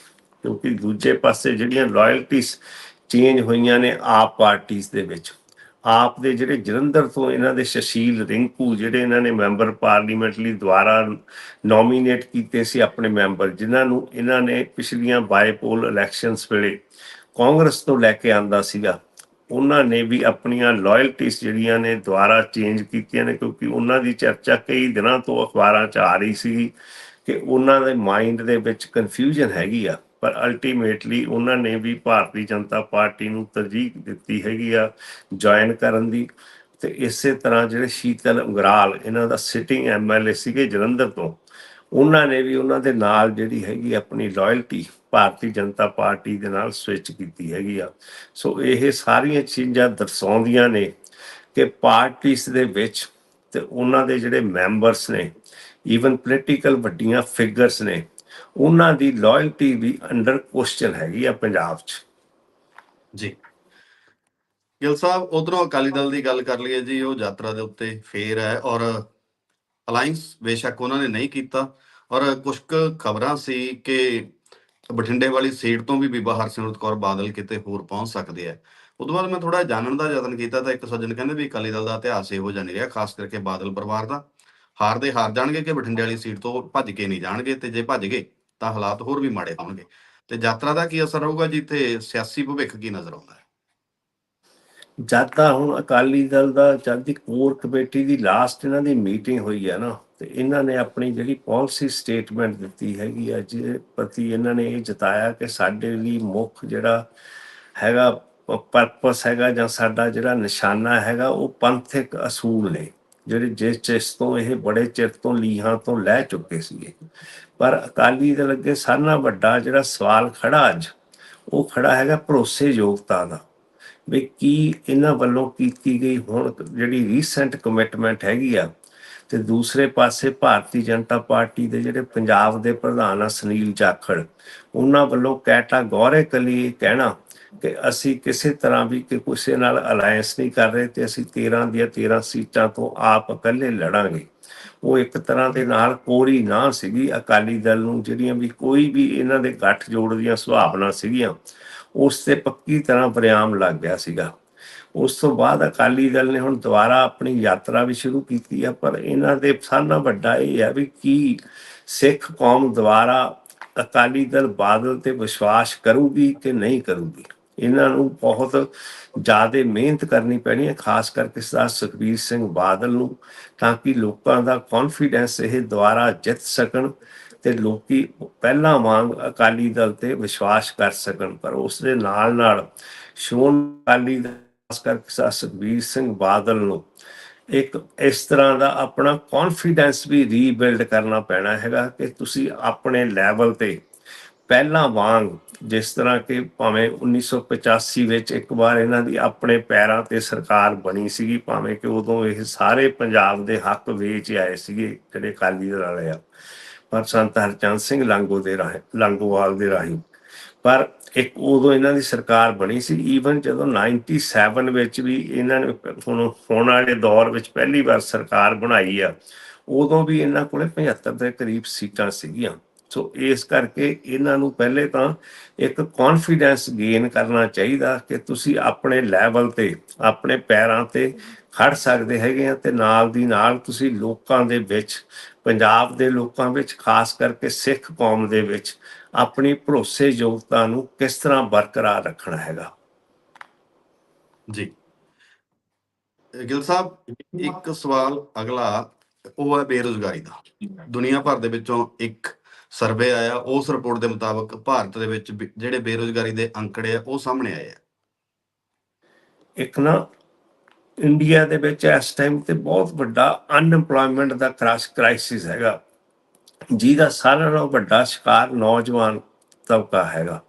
ਕਿਉਂਕਿ ਦੂਜੇ ਪਾਸੇ ਜਿਹੜੀਆਂ ਲਾਇਲਟੀਜ਼ ਚੇਂਜ ਹੋਈਆਂ ਨੇ ਆਪ ਪਾਰਟੀਆਂ ਦੇ ਵਿੱਚ। ਆਪ ਦੇ ਜਿਹੜੇ ਜਲੰਧਰ ਤੋਂ ਇਹਨਾਂ ਦੇ ਸ਼ਸ਼ੀਲ ਰਿੰਕੂ, ਜਿਹੜੇ ਇਹਨਾਂ ਨੇ ਮੈਂਬਰ ਪਾਰਲੀਮੈਂਟ ਲਈ ਦੁਆਰਾ ਨੋਮੀਨੇਟ ਕੀਤੇ ਸੀ ਆਪਣੇ ਮੈਂਬਰ ਜਿਨ੍ਹਾਂ ਨੂੰ ਇਹਨਾਂ ਨੇ ਪਿਛਲੀਆਂ ਬਾਈਪੋਲ ਇਲੈਕਸ਼ਨਸ ਵੇਲੇ ਕਾਂਗਰਸ ਤੋਂ ਲੈ ਕੇ ਆਂਦਾ ਸੀਗਾ। ਉਹਨਾਂ ਨੇ ਵੀ ਆਪਣੀਆਂ ਲਾਇਲਟੀਜ਼ ਜਿਹੜੀਆਂ ਨੇ ਦੁਆਰਾ ਚੇਂਜ ਕੀਤੀਆਂ ਨੇ, ਕਿਉਂਕਿ ਉਹਨਾਂ ਦੀ ਚਰਚਾ ਕਈ ਦਿਨਾਂ ਤੋਂ ਅਖਬਾਰਾਂ 'ਚ ਆ ਰਹੀ ਸੀ ਕਿ ਉਹਨਾਂ ਦੇ ਮਾਈਂਡ ਦੇ ਵਿੱਚ ਕਨਫਿਊਜ਼ਨ ਹੈਗੀ ਆ। ਪਰ ਅਲਟੀਮੇਟਲੀ ਉਹਨਾਂ ਨੇ ਵੀ ਭਾਰਤੀ ਜਨਤਾ ਪਾਰਟੀ ਨੂੰ ਤਰਜੀਹ ਦਿੱਤੀ ਹੈਗੀ ਆ ਜੁਆਇਨ ਕਰਨ ਦੀ ਤੇ ਇਸੇ ਤਰ੍ਹਾਂ ਜਿਹੜੇ ਸ਼ੀਤਲ ਉਂਗਰਾਲ ਇਹਨਾਂ ਦਾ ਸਿਟਿੰਗ ਐਮਐਲਏ ਸੀਗੇ ਜਲੰਧਰ ਤੋਂ, ਉਹਨਾਂ ਨੇ ਵੀ ਉਹਨਾਂ ਦੇ ਨਾਲ ਜਿਹੜੀ ਹੈਗੀ ਆਪਣੀ ਲਾਇਲਟੀ ਭਾਰਤੀ ਜਨਤਾ ਪਾਰਟੀ ਦੇ ਨਾਲ ਸਵਿਚ ਕੀਤੀ ਹੈਗੀ ਆ। ਸੋ ਇਹ ਸਾਰੀਆਂ ਚੀਜ਼ਾਂ ਦਰਸਾਉਂਦੀਆਂ ਨੇ ਕਿ ਪਾਰਟੀਆਂ ਦੇ ਵਿੱਚ ਤੇ ਉਹਨਾਂ ਦੇ ਜਿਹੜੇ ਮੈਂਬਰਸ ਨੇ ਈਵਨ ਪੋਲੀਟੀਕਲ ਵੱਡੀਆਂ ਫਿਗਰਸ ਨੇ ਉਹਨਾਂ ਦੀ ਲਾਇਲਟੀ ਵੀ ਅੰਡਰ ਕੁਐਸਚਨ ਹੈਗੀ ਆ ਪੰਜਾਬ 'ਚ। ਜੀ। ਗਿਲ ਸਾਹਿਬ, ਉਧਰੋਂ ਅਕਾਲੀ ਦਲ ਦੀ ਗੱਲ ਕਰ ਲਈਏ ਜੀ, ਉਹ ਯਾਤਰਾ ਦੇ ਉੱਤੇ ਫੇਰ ਹੈ ਔਰ ਅਲਾਈਅੰਸ ਬੇਸ਼ੱਕ ਉਹਨਾਂ ਨੇ ਨਹੀਂ ਕੀਤਾ। ਔਰ ਕੁਝ ਖਬਰਾਂ ਸੀ ਕਿ ਬਠਿੰਡੇ ਵਾਲੀ ਸੀਟ ਤੋਂ ਵੀ ਬੀਬਾ ਹਰਸਿਮਰਤ ਕੌਰ ਬਾਦਲ ਕਿਤੇ ਹੋਰ ਪਹੁੰਚ ਸਕਦੇ ਆ। ਉਦੋਂ ਬਾਅਦ ਮੈਂ ਥੋੜਾ ਜਾਣਨ ਦਾ ਯਤਨ ਕੀਤਾ ਤਾਂ ਇੱਕ ਸੱਜਣ ਕਹਿੰਦੇ ਵੀ ਅਕਾਲੀ ਦਲ ਦਾ ਇਤਿਹਾਸ ਇਹੋ ਜਿਹਾ ਨਹੀਂ ਰਿਹਾ, ਖਾਸ ਕਰਕੇ ਬਾਦਲ ਪਰਿਵਾਰ ਦਾ। ਹਾਰਦੇ ਹਾਰ ਜਾਣਗੇ ਕਿ ਬਠਿੰਡੇ ਵਾਲੀ ਸੀਟ ਤੋਂ ਭੱਜ ਕੇ ਨਹੀਂ ਜਾਣਗੇ ਤੇ ਜੇ ਭੱਜ ਗਏ ਤਾਂ ਹਾਲਾਤ ਹੋਰ ਵੀ ਮਾੜੇ ਹੋਣਗੇ। ਤੇ ਯਾਤਰਾ ਦਾ ਕੀ ਅਸਰ ਰਹੂਗਾ ਜੀ? ਤੇ ਸਿਆਸੀ ਭਵਿੱਖ ਕੀ ਨਜ਼ਰ ਆਉਂਦਾ ਹੈ? ਜਦ ਹੁਣ ਅਕਾਲੀ ਦਲ ਦਾ ਜਦ ਕੋਰ ਕਮੇਟੀ ਦੀ ਲਾਸਟ ਇਹਨਾਂ ਦੀ ਮੀਟਿੰਗ ਹੋਈ ਹੈ ਨਾ, ਤੇ ਇਹਨਾਂ ਨੇ ਆਪਣੀ ਜਿਹੜੀ ਪਾਲਿਸੀ ਸਟੇਟਮੈਂਟ ਦਿੱਤੀ ਹੈਗੀ ਆ ਪ੍ਰਤੀ ਇਹਨਾਂ ਨੇ ਇਹ ਜਤਾਇਆ ਕਿ ਸਾਡੇ ਲਈ ਮੁੱਖ ਜਿਹੜਾ ਹੈਗਾ ਪਰਪਸ ਹੈਗਾ ਜਾਂ ਸਾਡਾ ਜਿਹੜਾ ਨਿਸ਼ਾਨਾ ਹੈਗਾ, ਉਹ ਪੰਥਕ ਅਸੂਲ ਨੇ, ਜਿਹੜੇ ਜਿਸ ਚਿਸ ਤੋਂ ਇਹ ਬੜੇ ਚਿਰ ਤੋਂ ਲੀਹਾਂ ਤੋਂ ਲੈ ਚੁੱਕੇ ਸੀਗੇ। ਪਰ ਅਕਾਲੀ ਦਲ ਅੱਗੇ ਸਾਰਿਆਂ ਨਾਲੋਂ ਵੱਡਾ ਜਿਹੜਾ ਸਵਾਲ ਖੜਾ ਅੱਜ, ਉਹ ਖੜਾ ਹੈਗਾ ਭਰੋਸੇਯੋਗਤਾ ਦਾ, ਵੀ ਕੀ ਇਹਨਾਂ ਵੱਲੋਂ ਕੀਤੀ ਗਈ ਹੁਣ ਜਿਹੜੀ ਰੀਸੈਂਟ ਕਮਿਟਮੈਂਟ ਹੈਗੀ ਆ ਤੇ ਦੂਸਰੇ ਪਾਸੇ ਭਾਰਤੀ ਜਨਤਾ ਪਾਰਟੀ ਦੇ ਜਿਹੜੇ ਪੰਜਾਬ ਦੇ ਪ੍ਰਧਾਨ ਆ ਸੁਨੀਲ ਜਾਖੜ, ਉਹਨਾਂ ਵੱਲੋਂ ਕੈਟਾਗੋਰਿਕਲੀ ਇਹ ਕਹਿਣਾ ਕਿ ਅਸੀਂ ਕਿਸੇ ਤਰ੍ਹਾਂ ਵੀ ਕਿ ਕਿਸੇ ਨਾਲ ਅਲਾਈਅੰਸ ਨਹੀਂ ਕਰ ਰਹੇ ਤੇ ਅਸੀਂ 13 ਦੀਆਂ 13 ਸੀਟਾਂ ਤੋਂ ਆਪ ਇਕੱਲੇ ਲੜਾਂਗੇ। ਉਹ ਇੱਕ ਤਰ੍ਹਾਂ ਦੇ ਨਾਲ ਕੋਰੀ ਨਾ ਸੀਗੀ। ਅਕਾਲੀ ਦਲ ਨੂੰ ਜਿਹੜੀਆਂ ਵੀ ਕੋਈ ਵੀ ਇਹਨਾਂ ਦੇ ਗੱਠ ਜੋੜ ਦੀਆਂ ਸੁਭਾਵਨਾ ਸੀਗੀਆਂ, ਉਸ ਤੇ ਪੱਕੀ ਤਰ੍ਹਾਂ ਬਰਿਆਮ ਲੱਗ ਗਿਆ ਸੀਗਾ। ਉਸ ਤੋਂ ਬਾਅਦ ਅਕਾਲੀ ਦਲ ਨੇ ਹੁਣ ਦੁਬਾਰਾ ਆਪਣੀ ਯਾਤਰਾ ਵੀ ਸ਼ੁਰੂ ਕੀਤੀ ਆ, ਪਰ ਇਹਨਾਂ ਦੇ ਸਾਨਾ ਵੱਡਾ ਇਹ ਹੈ ਵੀ ਕੀ ਸਿੱਖ ਕੌਮ ਦੁਬਾਰਾ ਅਕਾਲੀ ਦਲ ਬਾਦਲ ਤੇ ਵਿਸ਼ਵਾਸ ਕਰੂਗੀ ਕਿ ਨਹੀਂ ਕਰੂਗੀ। ਇਹਨਾਂ ਨੂੰ ਬਹੁਤ ਜ਼ਿਆਦਾ ਮਿਹਨਤ ਕਰਨੀ ਪੈਣੀ ਹੈ, ਖਾਸ ਕਰਕੇ ਸਰਦਾਰ ਸੁਖਬੀਰ ਸਿੰਘ ਬਾਦਲ ਨੂੰ, ਤਾਂ ਕਿ ਲੋਕਾਂ ਦਾ ਕੌਨਫੀਡੈਂਸ ਇਹ ਦੁਬਾਰਾ ਜਿੱਤ ਸਕਣ ਤੇ ਲੋਕੀ ਪਹਿਲਾਂ ਵਾਂਗ ਅਕਾਲੀ ਦਲ ਤੇ ਵਿਸ਼ਵਾਸ ਕਰ ਸਕਣ। ਪਰ ਉਸ ਦੇ ਨਾਲ ਨਾਲ ਸ਼੍ਰੋਮਣੀ ਅਕਾਲੀ ਦਲ, ਖਾਸ ਕਰਕੇ ਸਰਦਾਰ ਸੁਖਬੀਰ ਸਿੰਘ ਬਾਦਲ ਨੂੰ ਇੱਕ ਇਸ ਤਰ੍ਹਾਂ ਦਾ ਆਪਣਾ ਕੌਨਫੀਡੈਂਸ ਵੀ ਰੀਬਿਲਡ ਕਰਨਾ ਪੈਣਾ ਹੈਗਾ ਕਿ ਤੁਸੀਂ ਆਪਣੇ ਲੈਵਲ ਤੇ ਪਹਿਲਾਂ ਵਾਂਗ ਜਿਸ ਤਰ੍ਹਾਂ ਕਿ ਭਾਵੇਂ 1985 ਵਿੱਚ ਇੱਕ ਵਾਰ ਇਹਨਾਂ ਦੀ ਆਪਣੇ ਪੈਰਾਂ ਤੇ ਸਰਕਾਰ ਬਣੀ ਸੀਗੀ, ਭਾਵੇਂ ਕਿ ਉਦੋਂ ਇਹ ਸਾਰੇ ਪੰਜਾਬ ਦੇ ਹੱਕ ਵੇਚ ਆਏ ਸੀਗੇ ਜਿਹੜੇ ਅਕਾਲੀ ਦਲ ਵਾਲੇ ਆ, ਪਰ ਸੰਤ ਹਰਚੰਦ ਸਿੰਘ ਲਾਂਗੋ ਦੇ ਰਾਹੀਂ, ਲਾਂਗੋਵਾਲ ਦੇ ਰਾਹੀਂ। ਪਰ ਇੱਕ ਉਦੋਂ ਇਹਨਾਂ ਦੀ ਸਰਕਾਰ ਬਣੀ ਸੀ ਈਵਨ ਜਦੋਂ 97 ਵਿੱਚ ਵੀ ਇਹਨਾਂ ਨੇ ਹੁਣ ਹੁਣ ਵਾਲੇ ਦੌਰ ਵਿੱਚ ਪਹਿਲੀ ਵਾਰ ਸਰਕਾਰ ਬਣਾਈ ਆ, ਉਦੋਂ ਵੀ ਇਹਨਾਂ ਕੋਲੇ 75 ਦੇ ਕਰੀਬ ਸੀਟਾਂ ਸੀਗੀਆਂ। ਸੋ ਇਸ ਕਰਕੇ ਇਹਨਾਂ ਨੂੰ ਪਹਿਲੇ ਤਾਂ ਇੱਕ ਕੌਨਫੀਡੈਂਸ ਗੇਨ ਕਰਨਾ ਚਾਹੀਦਾ ਕਿ ਤੁਸੀਂ ਆਪਣੇ ਲੈਵਲ ਤੇ, ਆਪਣੇ ਪੈਰਾਂ ਤੇ ਖੜ ਸਕਦੇ ਹੈਗੇ ਆ ਤੇ ਨਾਲ ਦੀ ਨਾਲ ਤੁਸੀਂ ਲੋਕਾਂ ਦੇ ਵਿੱਚ, ਪੰਜਾਬ ਦੇ ਲੋਕਾਂ ਵਿੱਚ, ਖਾਸ ਕਰਕੇ ਸਿੱਖ ਕੌਮ ਦੇ ਵਿੱਚ ਆਪਣੀ ਭਰੋਸੇਯੋਗਤਾ ਨੂੰ ਕਿਸ ਤਰ੍ਹਾਂ ਬਰਕਰਾਰ ਰੱਖਣਾ ਹੈਗਾ। ਜੀ। ਅਹ ਗਿੱਲ ਸਾਹਿਬ, ਇੱਕ ਸਵਾਲ ਅਗਲਾ, ਉਹ ਹੈ ਬੇਰੁਜ਼ਗਾਰੀ ਦਾ। ਦੁਨੀਆ ਭਰ ਦੇ ਵਿੱਚੋਂ ਇੱਕ ਸਰਵੇ ਆਇਆ, ਉਸ ਰਿਪੋਰਟ ਦੇ ਮੁਤਾਬਕ ਭਾਰਤ ਦੇ ਵਿੱਚ ਜਿਹੜੇ ਬੇਰੁਜ਼ਗਾਰੀ ਦੇ ਅੰਕੜੇ ਆ, ਉਹ ਸਾਹਮਣੇ ਆਏ ਆ। ਇੱਕ ਨਾ ਇੰਡੀਆ ਦੇ ਵਿੱਚ ਇਸ ਟਾਈਮ ਤੇ ਬਹੁਤ ਵੱਡਾ ਅਨਐਮਪਲੋਇਮੈਂਟ ਦਾ ਕ੍ਰਾਸ ਕ੍ਰਾਈਸਿਸ ਹੈਗਾ। ਜਿਹਦਾ ਸਾਰਿਆਂ ਨਾਲੋਂ ਵੱਡਾ ਸ਼ਿਕਾਰ ਨੌਜਵਾਨ ਤਬਕਾ ਹੈਗਾ।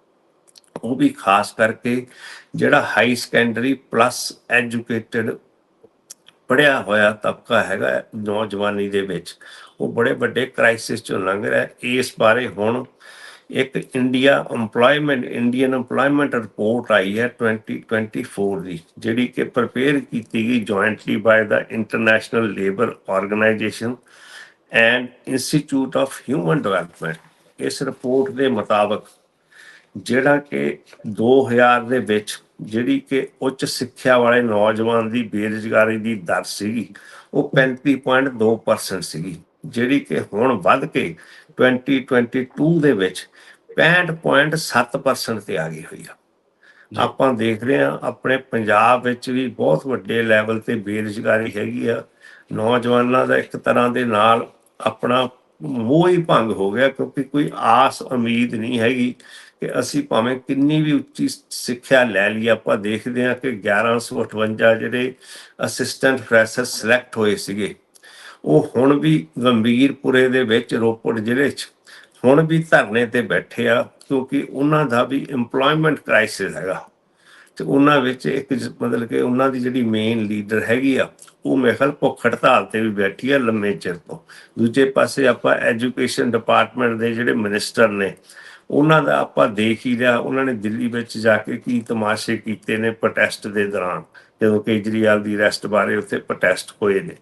ਉਹ ਵੀ ਖਾਸ ਕਰਕੇ ਜਿਹੜਾ ਹਾਈ ਸੈਕੰਡਰੀ ਪਲੱਸ ਐਜੂਕੇਟਿਡ ਪੜਿਆ ਹੋਇਆ ਤਬਕਾ ਹੈਗਾ ਨੌਜਵਾਨੀ ਦੇ ਵਿੱਚ। ਉਹ ਬੜੇ ਵੱਡੇ ਕ੍ਰਾਈਸਿਸ ਚੋਂ ਲੰਘ ਰਿਹਾ ਇਸ ਬਾਰੇ ਹੁਣ ਇੱਕ India EMPLOYMENT Indian EMPLOYMENT report ਆਈ ਹੈ 2024 ਦੀ, ਜਿਹੜੀ ਕਿ ਪ੍ਰਪੇਅਰ ਕੀਤੀ ਗਈ jointly by the international labour organisation and institute of human development ਇਸ ਰਿਪੋਰਟ ਦੇ ਮੁਤਾਬਕ ਜਿਹੜਾ ਕਿ 2000 ਦੇ ਵਿੱਚ ਜਿਹੜੀ ਕਿ ਉੱਚ ਸਿੱਖਿਆ ਵਾਲੇ ਨੌਜਵਾਨ ਦੀ ਬੇਰੁਜ਼ਗਾਰੀ ਦੀ ਦਰ ਸੀਗੀ, ਉਹ 35.2% ਸੀਗੀ। ਜਿਹੜੀ ਕਿ ਹੁਣ ਵੱਧ ਕੇ 2022 ਦੇ ਵਿੱਚ 65.7% ਤੇ ਆ ਗਈ ਹੋਈ ਆ। ਆਪਾਂ ਦੇਖ ਰਹੇ ਹਾਂ ਆਪਣੇ ਪੰਜਾਬ ਵਿੱਚ ਵੀ ਬਹੁਤ ਵੱਡੇ ਲੈਵਲ ਤੇ ਬੇਰੁਜ਼ਗਾਰੀ ਹੈਗੀ ਆ। ਨੌਜਵਾਨਾਂ ਦਾ ਇੱਕ ਤਰ੍ਹਾਂ ਦੇ ਨਾਲ ਆਪਣਾ ਮੋਹ ਹੀ ਭੰਗ ਹੋ ਗਿਆ ਕਿਉਂਕਿ ਕੋਈ ਆਸ ਉਮੀਦ ਨਹੀਂ ਹੈਗੀ ਕਿ ਅਸੀਂ ਭਾਵੇਂ ਕਿੰਨੀ ਵੀ ਉੱਚੀ ਸਿੱਖਿਆ ਲੈ ਲਈ। ਆਪਾਂ ਦੇਖਦੇ ਹਾਂ ਕਿ 1158 ਜਿਹੜੇ ਅਸਿਸਟੈਂਟ ਪ੍ਰੋਫੈਸਰ ਸਿਲੈਕਟ ਹੋਏ ਸੀਗੇ ਉਹ ਹੁਣ ਵੀ ਗੰਭੀਰਪੁਰੇ ਦੇ ਵਿੱਚ ਰੋਪੜ ਜ਼ਿਲ੍ਹੇ 'ਚ ਹੁਣ ਵੀ ਧਰਨੇ ਤੇ ਬੈਠੇ ਆ, ਕਿਉਂਕਿ ਉਹਨਾਂ ਦਾ ਵੀ EMPLOYMENT ਕ੍ਰਾਈਸਿਸ ਹੈਗਾ। ਤੇ ਉਹਨਾਂ ਵਿੱਚ ਇੱਕ ਮਤਲਬ ਕਿ ਉਹਨਾਂ ਦੀ ਜਿਹੜੀ ਮੇਨ ਲੀਡਰ ਹੈਗੀ ਆ, ਉਹ ਮੇਰੇ ਭੁੱਖ ਹੜਤਾਲ ਤੇ ਵੀ ਬੈਠੀ ਆ ਲੰਮੇ ਚਿਰ ਤੋਂ। ਦੂਜੇ ਪਾਸੇ ਆਪਾਂ ਐਜੂਕੇਸ਼ਨ ਡਿਪਾਰਟਮੈਂਟ ਦੇ ਜਿਹੜੇ ਮਿਨਿਸਟਰ ਨੇ, ਉਹਨਾਂ ਦਾ ਆਪਾਂ ਦੇਖ ਹੀ ਲਿਆ, ਉਹਨਾਂ ਨੇ ਦਿੱਲੀ ਵਿੱਚ ਜਾ ਕੇ ਕੀ ਤਮਾਸ਼ੇ ਕੀਤੇ ਨੇ ਪ੍ਰੋਟੈਸਟ ਦੇ ਦੌਰਾਨ, ਜਦੋਂ ਕੇਜਰੀਵਾਲ ਦੀ ਅਰੈਸਟ ਬਾਰੇ ਉੱਥੇ ਪ੍ਰੋਟੈਸਟ ਹੋਏ ਨੇ।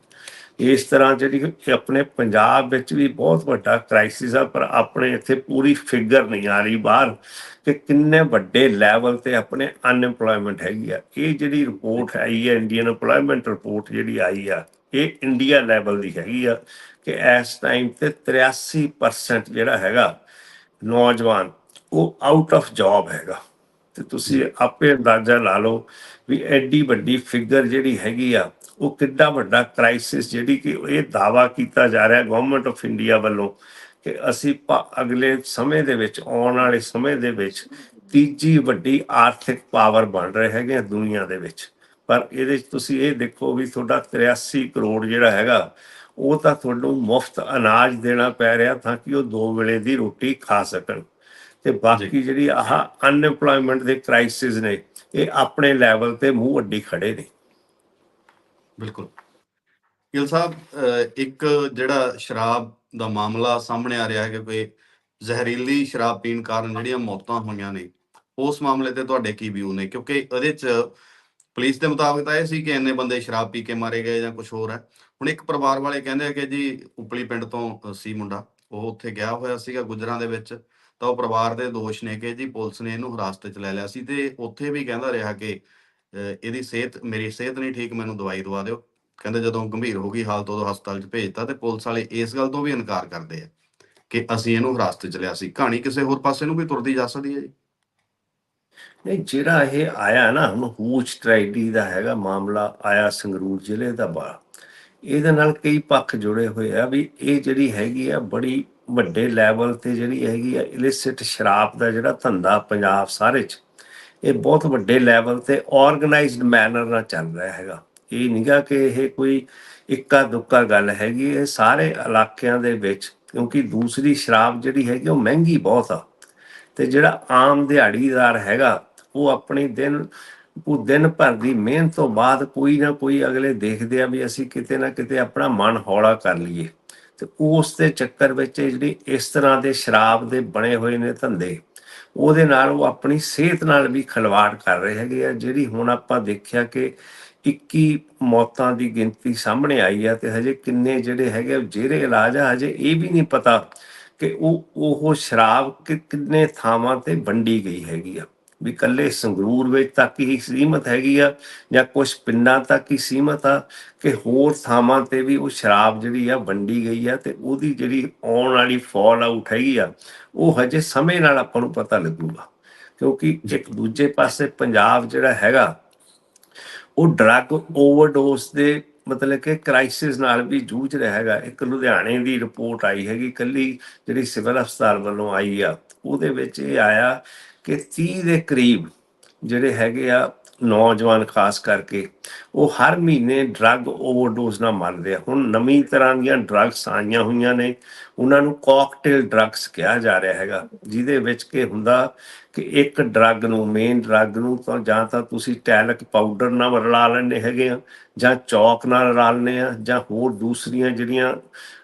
ਇਸ ਤਰ੍ਹਾਂ ਜਿਹੜੀ ਆਪਣੇ ਪੰਜਾਬ ਵਿੱਚ ਵੀ ਬਹੁਤ ਵੱਡਾ ਕ੍ਰਾਈਸਿਸ ਆ, ਪਰ ਆਪਣੇ ਇੱਥੇ ਪੂਰੀ ਫਿਗਰ ਨਹੀਂ ਆ ਰਹੀ ਬਾਹਰ ਕਿ ਕਿੰਨੇ ਵੱਡੇ ਲੈਵਲ ਤੇ ਆਪਣੇ ਅਨਐਮਪਲੋਇਮੈਂਟ ਹੈਗੀ ਆ। ਇਹ ਜਿਹੜੀ ਰਿਪੋਰਟ ਆਈ ਹੈ ਇੰਡੀਅਨ EMPLOYMENT ਰਿਪੋਰਟ ਜਿਹੜੀ ਆਈ ਆ, ਇਹ ਇੰਡੀਆ ਲੈਵਲ ਦੀ ਹੈਗੀ ਆ ਕਿ ਇਸ ਟਾਈਮ ਤੇ 83% ਜਿਹੜਾ ਹੈਗਾ ਨੌਜਵਾਨ, ਉਹ ਆਊਟ ਆਫ ਜੌਬ ਹੈਗਾ। ਤੇ ਤੁਸੀਂ ਆਪੇ ਅੰਦਾਜ਼ਾ ਲਾ ਲਓ ਵੀ ਐਡੀ ਵੱਡੀ ਫਿਗਰ ਜਿਹੜੀ ਹੈਗੀ ਆ ਉਹ ਕਿੱਡਾ ਵੱਡਾ ਕ੍ਰਾਈਸਿਸ ਜਿਹੜੀ ਕਿ ਇਹ ਦਾਵਾ ਕੀਤਾ ਜਾ ਰਿਹਾ ਗਵਰਨਮੈਂਟ ਆਫ ਇੰਡੀਆ ਵੱਲੋਂ ਕਿ ਅਸੀਂ ਅਗਲੇ ਸਮੇਂ ਦੇ ਵਿੱਚ ਆਉਣ ਵਾਲੇ ਸਮੇਂ ਦੇ ਵਿੱਚ ਤੀਜੀ ਵੱਡੀ ਆਰਥਿਕ ਪਾਵਰ ਬਣ ਰਹੇ ਹੈਗੇ ਆ ਦੁਨੀਆ ਦੇ ਵਿੱਚ। ਪਰ ਇਹਦੇ ਤੁਸੀਂ ਇਹ ਦੇਖੋ ਵੀ ਤੁਹਾਡਾ 83 ਕਰੋੜ ਜਿਹੜਾ ਹੈਗਾ ਉਹ ਤਾਂ ਤੁਹਾਨੂੰ ਮੁਫਤ ਅਨਾਜ ਦੇਣਾ ਪੈ ਰਿਹਾ ਤਾਂ ਕਿ ਉਹ ਦੋ ਵੇਲੇ ਦੀ ਰੋਟੀ ਖਾ ਸਕਣ। ਤੇ ਬਾਕੀ ਜਿਹੜੀ ਆਹ ਅਨਐਮਪਲੋਇਮੈਂਟ ਦੇ ਕ੍ਰਾਈਸਿਸ ਨੇ ਇਹ ਆਪਣੇ ਲੈਵਲ ਤੇ ਮੂੰਹ ਅੱਡੀ ਖੜੇ ਨੇ। ਬਿਲਕੁਲ। ਗਿੱਲ ਸਾਹਿਬ ਇੱਕ ਜਿਹੜਾ ਸ਼ਰਾਬ ਦਾ ਮਾਮਲਾ ਸਾਹਮਣੇ ਆ ਰਿਹਾ ਹੈ ਕਿ ਕੋਈ ਜ਼ਹਿਰੀਲੀ ਸ਼ਰਾਬ ਪੀਣ ਕਾਰਨ ਜਿਹੜੀਆਂ ਮੌਤਾਂ ਹੋਈਆਂ ਨੇ, ਉਸ ਮਾਮਲੇ ਤੇ ਤੁਹਾਡੇ ਕੀ ਵਿਊ ਨੇ? ਕਿਉਂਕਿ ਉਹਦੇ ਚ ਪੁਲਿਸ ਦੇ ਮੁਤਾਬਕ ਤਾਂ ਇਹ ਸੀ ਕਿ ਇੰਨੇ ਬੰਦੇ ਸ਼ਰਾਬ ਪੀ ਕੇ ਮਾਰੇ ਗਏ ਜਾਂ ਕੁਝ ਹੋਰ ਹੈ। ਹੁਣ ਇੱਕ ਪਰਿਵਾਰ ਵਾਲੇ ਕਹਿੰਦੇ ਆ ਕਿ ਜੀ ਉਪਲੀ ਪਿੰਡ ਤੋਂ ਸੀ ਮੁੰਡਾ, ਉਹ ਉੱਥੇ ਗਿਆ ਹੋਇਆ ਸੀਗਾ ਗੁਜਰਾਂ ਦੇ ਵਿੱਚ, ਤਾਂ ਉਹ ਪਰਿਵਾਰ ਦੇ ਦੋਸ਼ ਨੇ ਕਿ ਜੀ ਪੁਲਿਸ ਨੇ ਇਹਨੂੰ ਹਿਰਾਸਤ 'ਚ ਲੈ ਲਿਆ ਸੀ ਤੇ ਉੱਥੇ ਵੀ ਕਹਿੰਦਾ ਰਿਹਾ ਕਿ ਇਹਦੀ ਸਿਹਤ, ਮੇਰੀ ਸਿਹਤ ਨਹੀਂ ਠੀਕ, ਮੈਨੂੰ ਦਵਾਈ ਦਵਾ ਦਿਓ। ਕਹਿੰਦੇ ਜਦੋਂ ਗੰਭੀਰ ਹੋ ਗਈ ਹਾਲਤ, ਉਦੋਂ ਹਸਪਤਾਲ 'ਚ ਭੇਜਤਾ ਤੇ ਪੁਲਿਸ ਵਾਲੇ ਇਸ ਗੱਲ ਤੋਂ ਵੀ ਇਨਕਾਰ ਕਰਦੇ ਆ ਕਿ ਅਸੀਂ ਇਹਨੂੰ ਹਿਰਾਸਤ 'ਚ ਲਿਆ ਸੀ। ਕਹਾਣੀ ਕਿਸੇ ਹੋਰ ਪਾਸੇ ਨੂੰ ਵੀ ਤੁਰਦੀ ਜਾ ਸਕਦੀ ਹੈ ਜੀ। ਨਹੀਂ, ਜਿਹੜਾ ਇਹ ਆਇਆ ਨਾ, ਹੁਣ ਹੂਚ ਟ੍ਰੈਜਡੀ ਦਾ ਹੈਗਾ ਮਾਮਲਾ ਆਇਆ ਸੰਗਰੂਰ ਜ਼ਿਲ੍ਹੇ ਦਾ ਬਾ। ਇਹਦੇ ਨਾਲ ਕਈ ਪੱਖ ਜੁੜੇ ਹੋਏ ਆ ਵੀ ਇਹ ਜਿਹੜੀ ਹੈਗੀ ਆ, ਬੜੀ ਵੱਡੇ ਲੈਵਲ ਤੇ ਜਿਹੜੀ ਹੈਗੀ ਆ ਇਲਿਸਿਟ ਸ਼ਰਾਬ ਦਾ ਜਿਹੜਾ ਧੰਦਾ ਪੰਜਾਬ ਸਾਰੇ ਚ ਇਹ ਬਹੁਤ ਵੱਡੇ ਲੈਵਲ ਤੇ ਆਰਗੇਨਾਈਜ਼ਡ ਮੈਨਰ ਨਾਲ ਚੱਲ ਰਿਹਾ ਹੈਗਾ। ਇਹ ਨਹੀਂਗਾ ਕਿ ਇਹ ਕੋਈ ਇੱਕਾ ਦੁੱਕਾ ਗੱਲ ਹੈਗੀ, ਇਹ ਸਾਰੇ ਇਲਾਕਿਆਂ ਦੇ ਵਿੱਚ, ਕਿਉਂਕਿ ਦੂਸਰੀ ਸ਼ਰਾਬ ਜਿਹੜੀ ਹੈਗੀ ਉਹ ਮਹਿੰਗੀ ਬਹੁਤ ਆ। ਤੇ ਜਿਹੜਾ ਆਮ ਦਿਹਾੜੀਦਾਰ ਹੈਗਾ, ਉਹ ਆਪਣੀ ਦਿਨ, ਉਹ ਦਿਨ ਭਰ ਦੀ ਮਿਹਨਤ ਤੋਂ ਬਾਅਦ ਕੋਈ ਨਾ ਕੋਈ ਅਗਲੇ ਦੇਖਦੇ ਆ ਵੀ ਅਸੀਂ ਕਿਤੇ ਨਾ ਕਿਤੇ ਆਪਣਾ ਮਨ ਹੌਲਾ ਕਰ ਲਈਏ। ਤੇ ਉਸ ਦੇ ਚੱਕਰ ਵਿੱਚ ਇਹ ਜਿਹੜੀ ਇਸ ਤਰ੍ਹਾਂ ਦੇ ਸ਼ਰਾਬ ਦੇ ਬਣੇ ਹੋਏ ਨੇ ਧੰਦੇ ਉਹਦੇ ਨਾਲ ਉਹ ਆਪਣੀ ਸਿਹਤ ਨਾਲ ਵੀ ਖਿਲਵਾੜ ਕਰ ਰਹੇ ਹੈਗੇ ਆ, ਜਿਹੜੀ ਹੁਣ ਆਪਾਂ ਦੇਖਿਆ ਕਿ 21 ਮੌਤਾਂ ਦੀ ਗਿਣਤੀ ਸਾਹਮਣੇ ਆਈ ਆ ਤੇ ਹਜੇ ਕਿੰਨੇ ਜਿਹੜੇ ਹੈਗੇ ਆ ਜਿਹੜੇ ਇਲਾਜ ਆ, ਹਜੇ ਇਹ ਵੀ ਨਹੀਂ ਪਤਾ ਕਿ ਉਹ ਉਹ ਸ਼ਰਾਬ ਕਿ, ਕਿੰਨੇ ਥਾਵਾਂ ਤੇ ਵੰਡੀ ਗਈ ਹੈਗੀ ਆ। ਵੀ ਕੱਲੇ ਸੰਗਰੂਰ ਵਿੱਚ ਤੱਕ ਹੀ ਸੀਮਤ ਹੈਗੀ ਆ ਜਾਂ ਕੁਝ ਪਿੰਡਾਂ ਤੱਕ ਹੀ ਸੀਮਤ ਆ ਕਿ ਹੋਰ ਥਾਵਾਂ ਤੇ ਵੀ ਉਹ ਸ਼ਰਾਬ ਜਿਹੜੀ ਆ ਵੰਡੀ ਗਈ ਆ ਤੇ ਉਹਦੀ ਜਿਹੜੀ ਆਉਣ ਵਾਲੀ ਫਾਲ ਆਊਟ ਹੈਗੀ ਆ, ਉਹ ਹਜੇ ਸਮੇਂ ਨਾਲ ਆਪਾਂ ਨੂੰ ਪਤਾ ਲੱਗੂਗਾ। ਕਿਉਂਕਿ ਇੱਕ ਦੂਜੇ ਪਾਸੇ ਪੰਜਾਬ ਜਿਹੜਾ ਹੈਗਾ, ਉਹ ਡਰੱਗ ਓਵਰਡੋਸ ਦੇ ਮਤਲਬ ਕਿ ਕ੍ਰਾਈਸਿਸ ਨਾਲ ਵੀ ਜੂਝ ਰਿਹਾ ਹੈਗਾ। ਇੱਕ ਲੁਧਿਆਣੇ ਦੀ ਰਿਪੋਰਟ ਆਈ ਹੈਗੀ ਕੱਲੀ ਜਿਹੜੀ ਸਿਵਲ ਹਸਪਤਾਲ ਵੱਲੋਂ ਆਈ ਆ, ਉਹਦੇ ਵਿੱਚ ਇਹ ਆਇਆ ਕਿ 30 ਦੇ ਕਰੀਬ ਜਿਹੜੇ ਹੈਗੇ ਆ ਨੌਜਵਾਨ ਖਾਸ ਕਰਕੇ, ਉਹ ਹਰ ਮਹੀਨੇ ਡਰੱਗ ਓਵਰਡੋਜ਼ ਨਾਲ ਮਰਦੇ ਆ। ਹੁਣ ਨਵੀਂ ਤਰ੍ਹਾਂ ਦੀਆਂ ਡਰੱਗਸ ਆਈਆਂ ਹੋਈਆਂ ਨੇ। ਉਹਨਾਂ ਨੂੰ ਕਾਕਟੇਲ ਡਰੱਗਸ ਕਿਹਾ ਜਾ ਰਿਹਾ ਹੈਗਾ, ਜਿਹਦੇ ਵਿੱਚ ਕਿ ਹੁੰਦਾ ਕਿ ਇੱਕ ਡਰੱਗ ਨੂੰ ਮੇਨ ਡਰੱਗ ਨੂੰ ਤਾਂ ਜਾਂ ਤਾਂ ਤੁਸੀਂ ਟੈਲਕ ਪਾਊਡਰ ਨਾਲ ਰਲਾ ਲੈਣੇ ਹੈਗੇ ਆ, ਜਾਂ ਚੌਕ ਨਾਲ ਰਲਾ ਲੈਂਦੇ ਆ, ਜਾਂ ਹੋਰ ਦੂਸਰੀਆਂ ਜਿਹੜੀਆਂ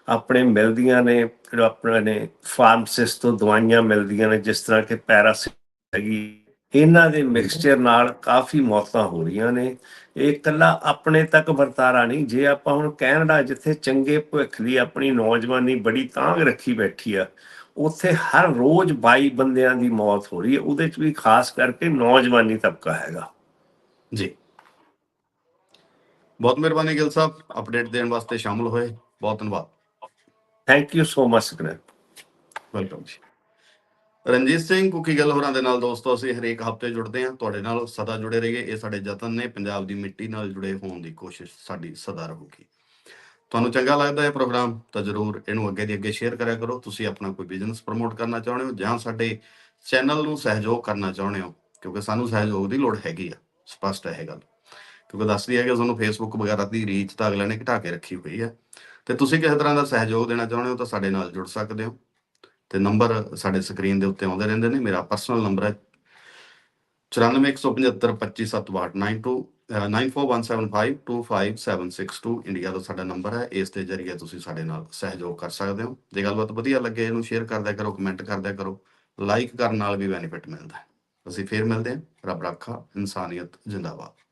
ਆਪਣੇ ਮਿਲਦੀਆਂ ਨੇ ਆਪਣੇ ਨੇ ਫਾਰਮਾਸਿਸਟ ਤੋਂ ਦਵਾਈਆਂ ਮਿਲਦੀਆਂ ਨੇ, ਜਿਸ ਤਰ੍ਹਾਂ ਕਿ ਪੈਰਾਸੀ ਹੈਗੀ। ਇਹਨਾਂ ਦੇ ਮਿਕਸਚਰ ਨਾਲ ਕਾਫੀ ਮੌਤਾਂ ਹੋ ਰਹੀਆਂ ਨੇ। ਇਹ ਇਕੱਲਾ ਆਪਣੇ ਤੱਕ ਵਰਤਾਰਾ ਨਹੀਂ। ਜੇ ਆਪਾਂ ਹੁਣ ਕੈਨੇਡਾ ਜਿੱਥੇ ਚੰਗੇ ਭਵਿੱਖ ਦੀ ਆਪਣੀ ਨੌਜਵਾਨੀ ਬੜੀ ਤਾਂਘ ਰੱਖੀ ਬੈਠੀ ਆ ਉੱਥੇ ਹਰ ਰੋਜ਼ 22 ਬੰਦਿਆਂ ਦੀ ਮੌਤ ਹੋ ਰਹੀ ਹੈ। ਉਹਦੇ ਚ ਵੀ ਖਾਸ ਕਰਕੇ ਨੌਜਵਾਨੀ ਤਬਕਾ ਹੈਗਾ। ਜੀ। ਬਹੁਤ ਮਿਹਰਬਾਨੀ ਗਿੱਲ ਸਾਹਿਬ। ਅਪਡੇਟ ਦੇਣ ਵਾਸਤੇ ਸ਼ਾਮਲ ਹੋਏ। ਬਹੁਤ ਧੰਨਵਾਦ। Thank you so much sir welcome ji. Ranjit Singh ਕੁਕੀ ਗੱਲ ਹੋਰਾਂ ਦੇ ਨਾਲ ਦੋਸਤੋ, ਅਸੀਂ ਹਰੇਕ ਹਫ਼ਤੇ ਜੁੜਦੇ ਹਾਂ। ਤੁਹਾਡੇ ਨਾਲ ਸਦਾ ਜੁੜੇ ਰਹੀਏ। ਇਹ ਸਾਡੇ ਯਤਨ ਨੇ ਪੰਜਾਬ ਦੀ ਮਿੱਟੀ ਨਾਲ ਜੁੜੇ ਹੋਣ ਦੀ ਕੋਸ਼ਿਸ਼ ਸਾਡੀ ਸਦਾ ਰਹੂਗੀ। ਤੁਹਾਨੂੰ ਚੰਗਾ ਲੱਗਦਾ ਹੈ ਪ੍ਰੋਗਰਾਮ, ਤਾਂ ਜਰੂਰ ਇਹਨੂੰ ਅੱਗੇ ਦੀ ਅੱਗੇ ਸ਼ੇਅਰ ਕਰਿਆ ਕਰੋ। ਤੁਸੀਂ ਆਪਣਾ ਕੋਈ ਬਿਜ਼ਨਸ ਪ੍ਰਮੋਟ ਕਰਨਾ ਚਾਹੁੰਦੇ ਹੋ ਜਾਂ ਸਾਡੇ ਚੈਨਲ ਨੂੰ ਸਹਿਯੋਗ ਕਰਨਾ ਚਾਹੁੰਦੇ ਹੋ? ਕਿਉਂਕਿ ਸਾਨੂੰ ਸਹਿਯੋਗ ਦੀ ਲੋੜ ਹੈਗੀ ਆ। ਸਪਸ਼ਟ ਹੈ ਇਹ ਗੱਲ। ਕਿਉਂਕਿ ਦੱਸਦੀ ਹੈ ਕਿ ਤੁਹਾਨੂੰ ਫੇਸਬੁੱਕ ਵਗੈਰਾ ਦੀ ਰੀਚ ਤਾਂ ਅਗਲੇ ਨੇ ਘਟਾ ਕੇ ਰੱਖੀ ਹੋਈ ਹੈ। ਤੇ ਤੁਸੀਂ ਕਿਸੇ ਤਰ੍ਹਾਂ ਦਾ ਸਹਿਯੋਗ ਦੇਣਾ ਚਾਹੁੰਦੇ ਹੋ ਤਾਂ ਸਾਡੇ ਨਾਲ ਜੁੜ ਸਕਦੇ ਹੋ। ਤੇ ਨੰਬਰ ਸਾਡੇ ਸਕਰੀਨ ਦੇ ਉੱਤੇ ਆਉਂਦੇ ਰਹਿੰਦੇ ਨੇ। ਮੇਰਾ ਪਰਸਨਲ ਨੰਬਰ ਹੈ 9417525792 9417525762 ਇੰਡੀਆ ਦਾ ਸਾਡਾ ਨੰਬਰ ਹੈ। ਇਸ ਦੇ ਜ਼ਰੀਏ ਤੁਸੀਂ ਸਾਡੇ ਨਾਲ ਸਹਿਯੋਗ ਕਰ ਸਕਦੇ ਹੋ। ਜੇ ਗੱਲਬਾਤ ਵਧੀਆ ਲੱਗੇ, ਇਹਨੂੰ ਸ਼ੇਅਰ ਕਰਦਿਆ ਕਰੋ ਕਮੈਂਟ ਕਰਦਿਆ ਕਰੋ ਲਾਈਕ ਕਰਨ ਨਾਲ ਵੀ ਬੈਨੀਫਿਟ ਮਿਲਦਾ ਹੈ। ਅਸੀਂ ਫੇਰ ਮਿਲਦੇ ਹਾਂ। ਰੱਬ ਰੱਖਾ, ਇਨਸਾਨੀਅਤ ਜਿੰਦਾਬਾਦ।